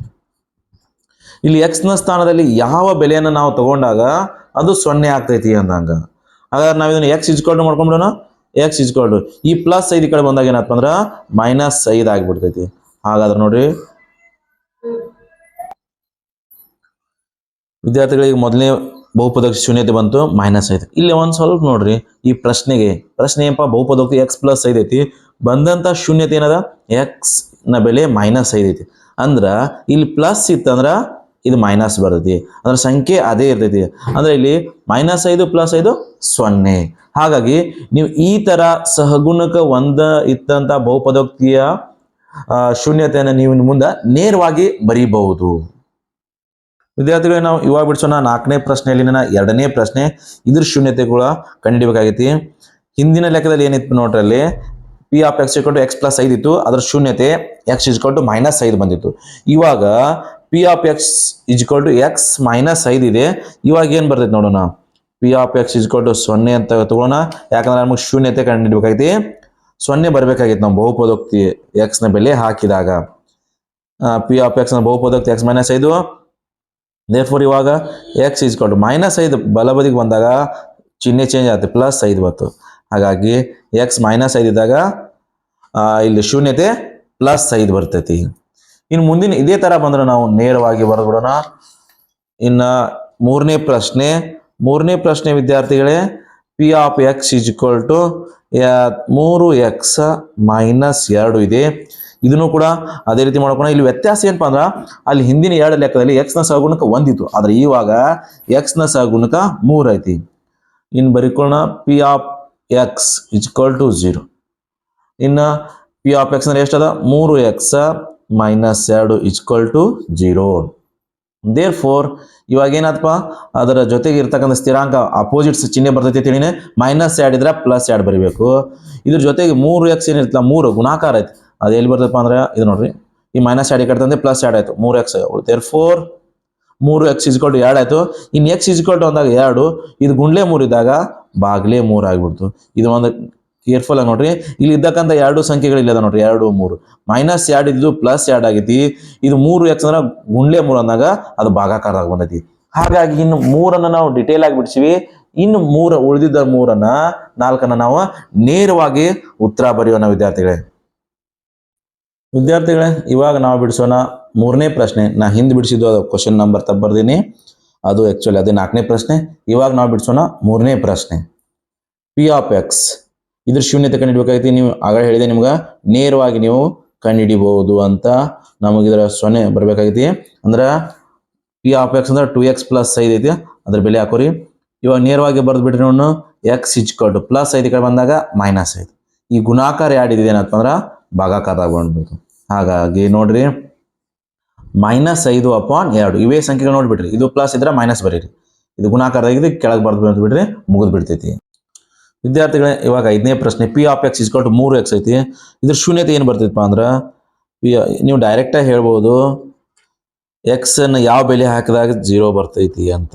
ಇಲ್ಲಿ ಎಕ್ಸ್ನ ಸ್ಥಾನದಲ್ಲಿ ಯಾವ ಬೆಲೆಯನ್ನು ನಾವು ತಗೊಂಡಾಗ ಅದು ಸೊನ್ನೆ ಆಗ್ತೈತಿ ಅಂದಂಗ. ಹಾಗಾದ್ರೆ ನಾವು ಇದನ್ನ ಎಕ್ಸ್ ಇಜ್ಕೊಂಡು ಮಾಡ್ಕೊಂಡ್ಬಿಡೋಣ ಎಕ್ಸ್ ಇಜ್ಕೊಂಡು ಈ ಪ್ಲಸ್ ಐದು ಕಡೆ ಬಂದಾಗ ಏನಪ್ಪ ಅಂದ್ರೆ ಮೈನಸ್ ಐದು ಆಗಿಬಿಡ್ತೈತಿ. ಹಾಗಾದ್ರೆ ನೋಡ್ರಿ. ವಿದ್ಯಾರ್ಥಿಗಳಿಗೆ ಮೊದಲನೇ ಬಹುಪದೋಕ್ತಿ ಶೂನ್ಯತೆ ಬಂತು ಮೈನಸ್ ಐದು. ಇಲ್ಲಿ ಒಂದು ಸ್ವಲ್ಪ ನೋಡ್ರಿ, ಈ ಪ್ರಶ್ನೆಗೆ, ಪ್ರಶ್ನೆ ಏನಪ್ಪ, ಬಹುಪದೋಕ್ತಿ ಎಕ್ಸ್ ಪ್ಲಸ್ ಐದು ಐತಿ. ಬಂದಂತ ಶೂನ್ಯತೆ ಏನದ? ಎಕ್ಸ್ನ ಬೆಲೆ ಮೈನಸ್ ಐದು ಐತಿ. ಅಂದ್ರೆ ಇಲ್ಲಿ ಪ್ಲಸ್ ಇತ್ತಂದ್ರ ಇದು ಮೈನಸ್ ಬರ್ತೈತಿ. ಅಂದ್ರೆ ಸಂಖ್ಯೆ ಅದೇ ಇರ್ತೈತಿ. ಅಂದ್ರೆ ಇಲ್ಲಿ ಮೈನಸ್ ಐದು ಪ್ಲಸ್ ಐದು ಸೊನ್ನೆ. ಹಾಗಾಗಿ ನೀವು ಈ ತರ ಸಹಗುಣಕ ಒಂದ ಇತ್ತಂತ ಬಹುಪದೋಕ್ತಿಯ ಶೂನ್ಯತೆಯನ್ನು ನೀವು ಮುಂದೆ ನೇರವಾಗಿ ಬರೀಬಹುದು. ವಿದ್ಯಾರ್ಥಿಗಳೇ, ನಾವು ಇವಾಗ ಬಿಡಿಸೋಣ ನಾಲ್ಕನೇ ಪ್ರಶ್ನೆಯಲ್ಲಿನ ಎರಡನೇ ಪ್ರಶ್ನೆ. ಇದ್ರ ಶೂನ್ಯತೆಗಳ ಕಂಡಿಬೇಕಾಗೈತಿ ಹಿಂದಿನ ಲೆಕ್ಕದಲ್ಲಿ ಏನಿತ್ತು ನೋಡ್ರಿ ಅಲ್ಲಿ? P of x equal to x plus ಐದು ಇತ್ತು. ಅದ್ರ ಶೂನ್ಯತೆ ಎಕ್ಸ್ ಇಸ್ಕೊಟ್ಟು ಮೈನಸ್ ಐದು ಬಂದಿತ್ತು. ಇವಾಗ P of x is equal to x minus ಐದು ಇದೆ. ಇವಾಗ ಏನು ಬರ್ತೈತೆ ನೋಡೋಣ. ಪಿ ಆಫ್ ಎಕ್ಸ್ ಇಸ್ಕೊಟ್ಟು ಸೊನ್ನೆ ಅಂತ ತಗೊಳ್ಳೋಣ ಯಾಕಂದ್ರೆ ನಮಗೆ ಶೂನ್ಯತೆ ಕಂಡುಹಿಡ್ಬೇಕಾಗೈತಿ ಸೊನ್ನೆ ಬರಬೇಕಾಗಿತ್ತು ನಾವು ಬಹುಪದೋಕ್ತಿ ಎಕ್ಸ್ನ ಬೆಲೆ ಹಾಕಿದಾಗ. ಪಿ ಆಫ್ ಎಕ್ಸ್ನ ಬಹುಪದೋಕ್ತಿ ಎಕ್ಸ್ ಮೈನಸ್ ಐದು. ದೇರ್ಫೋರ್ ಇವಾಗ x is equal to minus ಐದು. ಬಲಬದಿಗೆ ಬಂದಾಗ ಚಿಹ್ನೆ ಚೇಂಜ್ ಆಗುತ್ತೆ. ಪ್ಲಸ್ ಐದು ಬತ್ತು ಹಾಗಾಗಿ ಎಕ್ಸ್ ಮೈನಸ್ ಐದು ಇದ್ದಾಗ ಇಲ್ಲಿ ಶೂನ್ಯತೆ ಪ್ಲಸ್ ಐದು ಬರ್ತೈತಿ. ಇನ್ನು ಮುಂದಿನ ಇದೇ ತರ ಬಂದ್ರೆ ನಾವು ನೇರವಾಗಿ ಬರೆದ್ಬಿಡೋಣ. ಇನ್ನ ಮೂರನೇ ಪ್ರಶ್ನೆ ಮೂರನೇ ಪ್ರಶ್ನೆ ವಿದ್ಯಾರ್ಥಿಗಳೇ P of x is equal to ಮೂರು ಎಕ್ಸ್ ಮೈನಸ್ ಎರಡು ಇದೆ. ಇದನ್ನು ಕೂಡ ಅದೇ ರೀತಿ ಮಾಡ್ಕೋಣ ಇಲ್ಲಿ ವ್ಯತ್ಯಾಸ ಏನಪ್ಪ ಅಂದ್ರೆ, ಅಲ್ಲಿ ಹಿಂದಿನ ಎರಡು ಲೆಕ್ಕದಲ್ಲಿ ಎಕ್ಸ್ನ ಸಹಗುಣಕ ಒಂದಿತ್ತು. ಆದ್ರೆ ಇವಾಗ ನ ಸಹಗುಣಕ ಮೂರು ಐತಿ. ಇನ್ನು ಬರೀಕೊಳ್ಳೋಣ. P of x equal to zero ಇನ್ನು ಪಿ ಆಫ್ ಎಕ್ಸ್ ಅಂದ್ರೆ ಎಷ್ಟದ ಮೂರು ಎಕ್ಸ್ ಮೈನಸ್ ಎರಡು equal to zero therefore ಇವಾಗ ಏನಪ್ಪ ಅದರ ಜೊತೆಗೆ ಇರ್ತಕ್ಕಂಥ ಸ್ಥಿರಾಂಕ ಅಪೋಸಿಟ್ಸ್ ಚಿಹ್ನೆ ಬರ್ತೈತಿ ತಿಳಿನೇ ಮೈನಸ್ ಎರಡು ಇದ್ರೆ ಪ್ಲಸ್ ಎರಡು ಬರಿಬೇಕು. ಇದ್ರ ಜೊತೆಗೆ ಮೂರು ಎಕ್ಸ್ ಏನಿರ್ತಲ್ಲ ಮೂರು ಗುಣಾಕಾರ ಐತಿ. ಅದು ಎಲ್ಲಿ ಬರ್ತದಪ್ಪ ಅಂದ್ರೆ, ಇದು ನೋಡ್ರಿ. ಈ ಮೈನಸ್ ಎರಡು ಕಟ್ತಂದ್ರೆ ಪ್ಲಸ್ ಎರಡು ಆಯ್ತು. ಮೂರು ಎಕ್ಸ್ ದೇರ್ ಫೋರ್ ಮೂರು ಎಕ್ಸ್ ಇಸ್ಕೊಲ್ಟು ಎರಡು ಆಯ್ತು. ಇನ್ನು ಎಕ್ಸ್ ಇಸ್ಕೊಲ್ಟು ಅಂದಾಗ ಎರಡು, ಇದು ಗುಂಡ್ಲೆ ಮೂರು ಇದ್ದಾಗ ಬಾಗ್ಲೇ ಮೂರು ಆಗ್ಬಿಡ್ತು. ಇದು ಒಂದು ಕೇರ್ಫುಲ್ ಆಗಿ ನೋಡ್ರಿ. ಇಲ್ಲಿ ಇದ್ದಕ್ಕಂಥ ಎರಡು ಸಂಖ್ಯೆಗಳು ಇಲ್ಲದ ನೋಡ್ರಿ. ಎರಡು, ಮೂರು. ಮೈನಸ್ ಎರಡು ಇದ್ದು ಪ್ಲಸ್ ಎರಡು ಆಗೈತಿ. ಇದು ಮೂರು ಎಕ್ಸ್ ಅಂದ್ರೆ ಗುಂಡ್ಲೆ ಮೂರು ಅಂದಾಗ ಅದು ಭಾಗಾಕಾರದಾಗ ಬಂದೈತಿ. ಹಾಗಾಗಿ ಇನ್ನು ಮೂರನ್ನ ನಾವು ಡಿಟೇಲ್ ಆಗಿ ಬಿಡಿಸಿವಿ. ಇನ್ನು ಮೂರ ಉಳಿದಿದ್ದ ಮೂರನ್ನ, ನಾಲ್ಕನ್ನ ನಾವು ನೇರವಾಗಿ ಉತ್ತರ ಬರೆಯೋಣ ವಿದ್ಯಾರ್ಥಿಗಳೇ. ವಿದ್ಯಾರ್ಥಿಗಳೇ, ಇವಾಗ ನಾವು ಬಿಡಿಸೋಣ ಮೂರನೇ ಪ್ರಶ್ನೆ. ನಾ ಹಿಂದೆ ಬಿಡಿಸಿದ್ದು ಅದು ಕ್ವಶನ್ ನಂಬರ್ ತಪ್ಪರ್ದೀನಿ ಅದು ಆ್ಯಕ್ಚುಲಿ ಅದೇ ನಾಲ್ಕನೇ ಪ್ರಶ್ನೆ. ಇವಾಗ ನಾವು ಬಿಡಿಸೋಣ ಮೂರನೇ ಪ್ರಶ್ನೆ. ಪಿ ಆಫ್ ಎಕ್ಸ್ ಇದ್ರ ಶೂನ್ಯತೆ ಕಂಡುಹಿಡ್ಬೇಕಾಗೈತಿ ನೀವು ಆಗ ಹೇಳಿದೆ ನಿಮ್ಗೆ, ನೇರವಾಗಿ ನೀವು ಕಂಡುಹಿಡಿಬಹುದು ಅಂತ ನಮಗೆ ಇದರ ಸೊನ್ನೆ ಬರಬೇಕಾಗೈತಿ ಅಂದ್ರೆ ಪಿ ಆಫ್ ಎಕ್ಸ್ ಅಂದ್ರೆ ಟು ಎಕ್ಸ್ ಪ್ಲಸ್ ಐದು ಐತಿ, ಅದ್ರ ಬೆಲೆ ಹಾಕೋರಿ. ಇವಾಗ ನೇರವಾಗಿ ಬರೆದು ಬಿಟ್ರಿ ನೋಡ್ ಎಕ್ಸ್ ಇಚ್ಕೊಟ್ಟು ಪ್ಲಸ್ ಐದು ಕಡೆ ಬಂದಾಗ ಮೈನಸ್ ಐದು. ಈ ಗುಣಾಕಾರ ಯಾಡಿದೆ ಏನಪ್ಪ ಅಂದ್ರೆ ಭಾಗಾಕಾರದಾಗ ಬಂದ್ಬಿಡ್ತು. ಹಾಗಾಗಿ ನೋಡ್ರಿ ಮೈನಸ್ ಐದು ಅಪಾನ್ ಎರಡು. ಇವೇ ಸಂಖ್ಯೆಗಳು ನೋಡ್ಬಿಟ್ರಿ. ಇದು ಪ್ಲಸ್ ಇದ್ರೆ ಮೈನಸ್ ಬರೀರಿ. ಇದು ಗುಣಾಕಾರದಾಗಿದೆ ಕೆಳಗೆ ಬರ್ದು ಬಂದು ಬಿಡ್ರಿ ಮುಗಿದು ಬಿಡ್ತೈತಿ. ವಿದ್ಯಾರ್ಥಿಗಳೇ, ಇವಾಗ ಐದನೇ ಪ್ರಶ್ನೆ ಪಿ ಆಫ್ ಎಕ್ಸ್ ಇಸ್ಕೊಟ್ಟು ಮೂರು ಎಕ್ಸ್ ಐತಿ. ಇದ್ರ ಶೂನ್ಯತೆ ಏನು ಬರ್ತೈತಪ್ಪ ಅಂದ್ರೆ ನೀವು ಡೈರೆಕ್ಟಾಗಿ ಹೇಳ್ಬೋದು ಎಕ್ಸನ್ನು ಯಾವ ಬೆಲೆ ಹಾಕಿದಾಗ ಜೀರೋ ಬರ್ತೈತಿ ಅಂತ.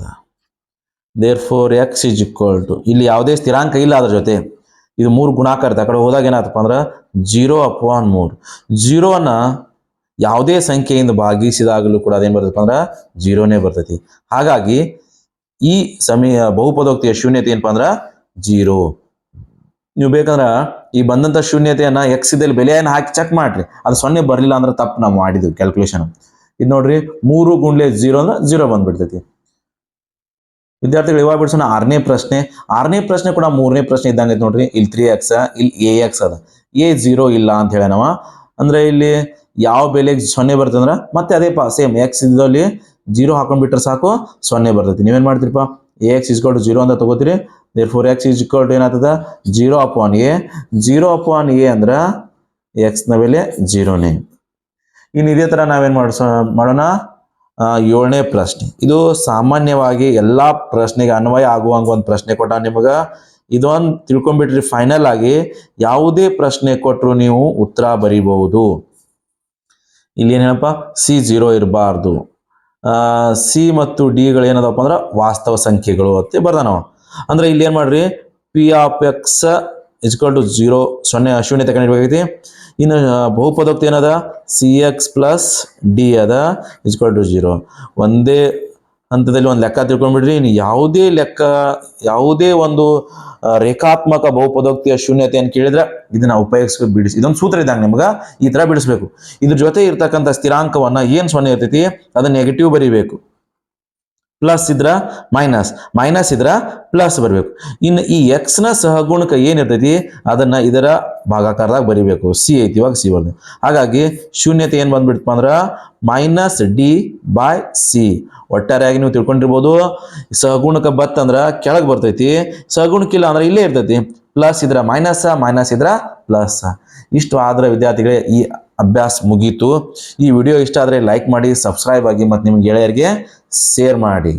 Therefore x is equal to ಇಲ್ಲಿ ಯಾವುದೇ ಸ್ಥಿರಾಂಕ ಇಲ್ಲ ಅದ್ರ ಜೊತೆ. ಇದು ಮೂರು ಗುಣಾಕಾರ ಇರುತ್ತೆ. ಆ ಕಡೆ ಹೋದಾಗ ಏನಾಯ್ತಪ್ಪ ಅಂದ್ರೆ ಜೀರೋ ಅಪಾನ್ ಮೂರು. ಜೀರೋನ ಯಾವುದೇ ಸಂಖ್ಯೆಯಿಂದ ಭಾಗಿಸಿದಾಗಲೂ ಕೂಡ ಅದೇನು ಬರ್ತೈತಪ್ಪ ಅಂದ್ರೆ ಜೀರೋನೇ ಬರ್ತೈತಿ. ಹಾಗಾಗಿ, ಈ ಸಮಯ, ಬಹುಪದೋಕ್ತಿಯ ಶೂನ್ಯತೆ ಏನಪ್ಪ ಅಂದ್ರೆ ಜೀರೋ. ನೀವು ಬೇಕಂದ್ರೆ ಈ ಬಂದಂತ ಶೂನ್ಯತೆಯನ್ನ ಎಕ್ಸ್ ಇದಲ್ಲಿ ಬೆಲೆಯನ್ನು ಹಾಕಿ ಚೆಕ್ ಮಾಡ್ರಿ. ಅದು ಸೊನ್ನೆ ಬರಲಿಲ್ಲ ಅಂದ್ರೆ ತಪ್ಪು ನಾವು ಮಾಡಿದ್ವಿ ಕ್ಯಾಲ್ಕುಲೇಷನ್ ಇದು ನೋಡ್ರಿ, ಮೂರು ಗುಂಡ್ಲೆ ಜೀರೋ ಅಂದ್ರೆ ಜೀರೋ ಬಂದ್ಬಿಡ್ತೈತಿ. ವಿದ್ಯಾರ್ಥಿಗಳು ಇವಾಗ ಬಿಡ್ಸೋಣ ಆರನೇ ಪ್ರಶ್ನೆ. ಆರನೇ ಪ್ರಶ್ನೆ ಕೂಡ ಮೂರನೇ ಪ್ರಶ್ನೆ ಇದ್ದಂಗೆ ನೋಡ್ರಿ. ಇಲ್ಲಿ ತ್ರೀ ಎಕ್ಸ್ ಇಲ್ಲಿ ಎ ಎಕ್ಸ್ ಅದ. ಎ ಜೀರೋ ಇಲ್ಲ ಅಂತ ಹೇಳ ಅಂದ್ರೆ ಇಲ್ಲಿ ಯಾವ ಬೆಲೆಗೆ ಸೊನ್ನೆ ಬರ್ತದೆ ಅಂದ್ರೆ ಮತ್ತೆ ಅದೇ ಪಾ ಸೇಮ್ ಎಕ್ಸ್ ಇದ್ದಲ್ಲಿ ಜೀರೋ ಹಾಕೊಂಡ್ಬಿಟ್ರೆ ಸಾಕು, ಸೊನ್ನೆ ಬರ್ತೈತಿ. ನೀವೇನ್ ಮಾಡ್ತೀರಪ್ಪ? ಎ ಎಕ್ಸ್ ಇಸ್ಕೊಂಡು ಜೀರೋ ಅಂತ ತಗೋತೀರಿ. Therefore x is equal to ಏನಾಗ್ತದ? Zero upon A zero upon A ಅಂದ್ರೆ ಎಕ್ಸ್ನ ಬೆಲೆ ಜೀರೋನೇ ಇನ್ನು ಇದೇ ಥರ ನಾವೇನು ಮಾಡಿಸೋ, ಮಾಡೋಣ? ಏಳನೇ ಪ್ರಶ್ನೆ. ಇದು ಸಾಮಾನ್ಯವಾಗಿ ಎಲ್ಲ ಪ್ರಶ್ನೆಗೆ ಅನ್ವಯ ಆಗುವಂಗೆ ಒಂದು ಪ್ರಶ್ನೆ ಕೊಟ್ಟ ನಿಮಗೆ. ಇದೊಂದು ತಿಳ್ಕೊಂಡ್ಬಿಟ್ರಿ ಫೈನಲ್ ಆಗಿ ಯಾವುದೇ ಪ್ರಶ್ನೆ ಕೊಟ್ಟರು ನೀವು ಉತ್ತರ ಬರೀಬಹುದು. ಇಲ್ಲಿ ಏನಪ್ಪ ಸಿ ಜೀರೋ ಇರಬಾರ್ದು. ಸಿ ಮತ್ತು ಡಿಗಳು ಏನದಪ್ಪ ಅಂದ್ರೆ ವಾಸ್ತವ ಸಂಖ್ಯೆಗಳು ಅಂತ ಬರ್ದ ನಾವು ಅಂದ್ರೆ ಇಲ್ಲಿ ಏನು ಮಾಡ್ರಿ? P of x is equal to zero ಸೊನ್ನೆ ಶೂನ್ಯತೆ ಕಂಡಿಡ್ಬೇಕಾಗೈತಿ ಇನ್ನು ಬಹುಪದೋಕ್ತಿ ಏನದ? ಸಿ ಎಕ್ಸ್ ಪ್ಲಸ್ ಡಿ ಅದ ಇಸ್ಕಲ್ ಟು ಜೀರೋ ಒಂದೇ ಹಂತದಲ್ಲಿ ಒಂದು ಲೆಕ್ಕ ತಿಳ್ಕೊಂಡ್ಬಿಡ್ರಿ. ಇನ್ನು ಯಾವುದೇ ಲೆಕ್ಕ, ಯಾವುದೇ ಒಂದು ರೇಖಾತ್ಮಕ ಬಹುಪದೋಕ್ತಿಯ ಶೂನ್ಯತೆ ಅಂತ ಕೇಳಿದ್ರೆ, ಇದನ್ನ ಉಪಯೋಗಿಸ್ಬೇಕು, ಬಿಡಿಸಿ. ಇದೊಂದು ಸೂತ್ರ ಇದ್ದಂಗೆ ನಿಮ್ಗೆ, ಈ ತರ ಬಿಡಿಸ್ಬೇಕು. ಇದ್ರ ಜೊತೆ ಇರ್ತಕ್ಕಂಥ ಸ್ಥಿರಾಂಕವನ್ನ ಏನು ಸೊನ್ನೆ ಇರ್ತೈತಿ? ಅದನ್ನ ನೆಗೆಟಿವ್ ಬರಿಬೇಕು. ಪ್ಲಸ್ ಇದ್ರ ಮೈನಸ್. ಮೈನಸ್ ಇದ್ರ ಪ್ಲಸ್ ಬರಬೇಕು. ಇನ್ನು ಈ ಎಕ್ಸ್ನ ಸಹಗುಣಕ ಏನಿರ್ತೈತಿ ಅದನ್ನ ಇದರ ಭಾಗಾಕಾರದಾಗ ಬರಿಬೇಕು. ಸಿ ಐತಿ ಇವಾಗ ಸಿ ಬರ್ದು ಹಾಗಾಗಿ ಶೂನ್ಯತೆ ಏನು ಬಂದ್ಬಿಡ್ತಪ್ಪ ಅಂದ್ರೆ ಮೈನಸ್ ಡಿ ಬೈ ಸಿ ಒಟ್ಟಾರೆಯಾಗಿ ನೀವು ತಿಳ್ಕೊಂಡಿರ್ಬೋದು. ಸಹಗುಣಕ ಬತ್ತಂದ್ರೆ ಕೆಳಗೆ ಬರ್ತೈತಿ. ಸಹಗುಣಕ ಇಲ್ಲ ಅಂದ್ರೆ ಇಲ್ಲೇ ಇರ್ತೈತಿ. ಪ್ಲಸ್ ಇದ್ರ ಮೈನಸ್ ಮೈನಸ್ ಇದ್ರ ಪ್ಲಸ್. ಇಷ್ಟು ಆದ್ರೆ ವಿದ್ಯಾರ್ಥಿಗಳೇ ಈ ಅಭ್ಯಾಸ ಮುಗೀತು. ಈ ವಿಡಿಯೋ ಇಷ್ಟ ಆದರೆ ಲೈಕ್ ಮಾಡಿ, ಸಬ್ಸ್ಕ್ರೈಬ್ ಆಗಿ ಮತ್ತು ನಿಮ್ಮ ಗೆಳೆಯರಿಗೆ ಶೇರ್ ಮಾಡಿ.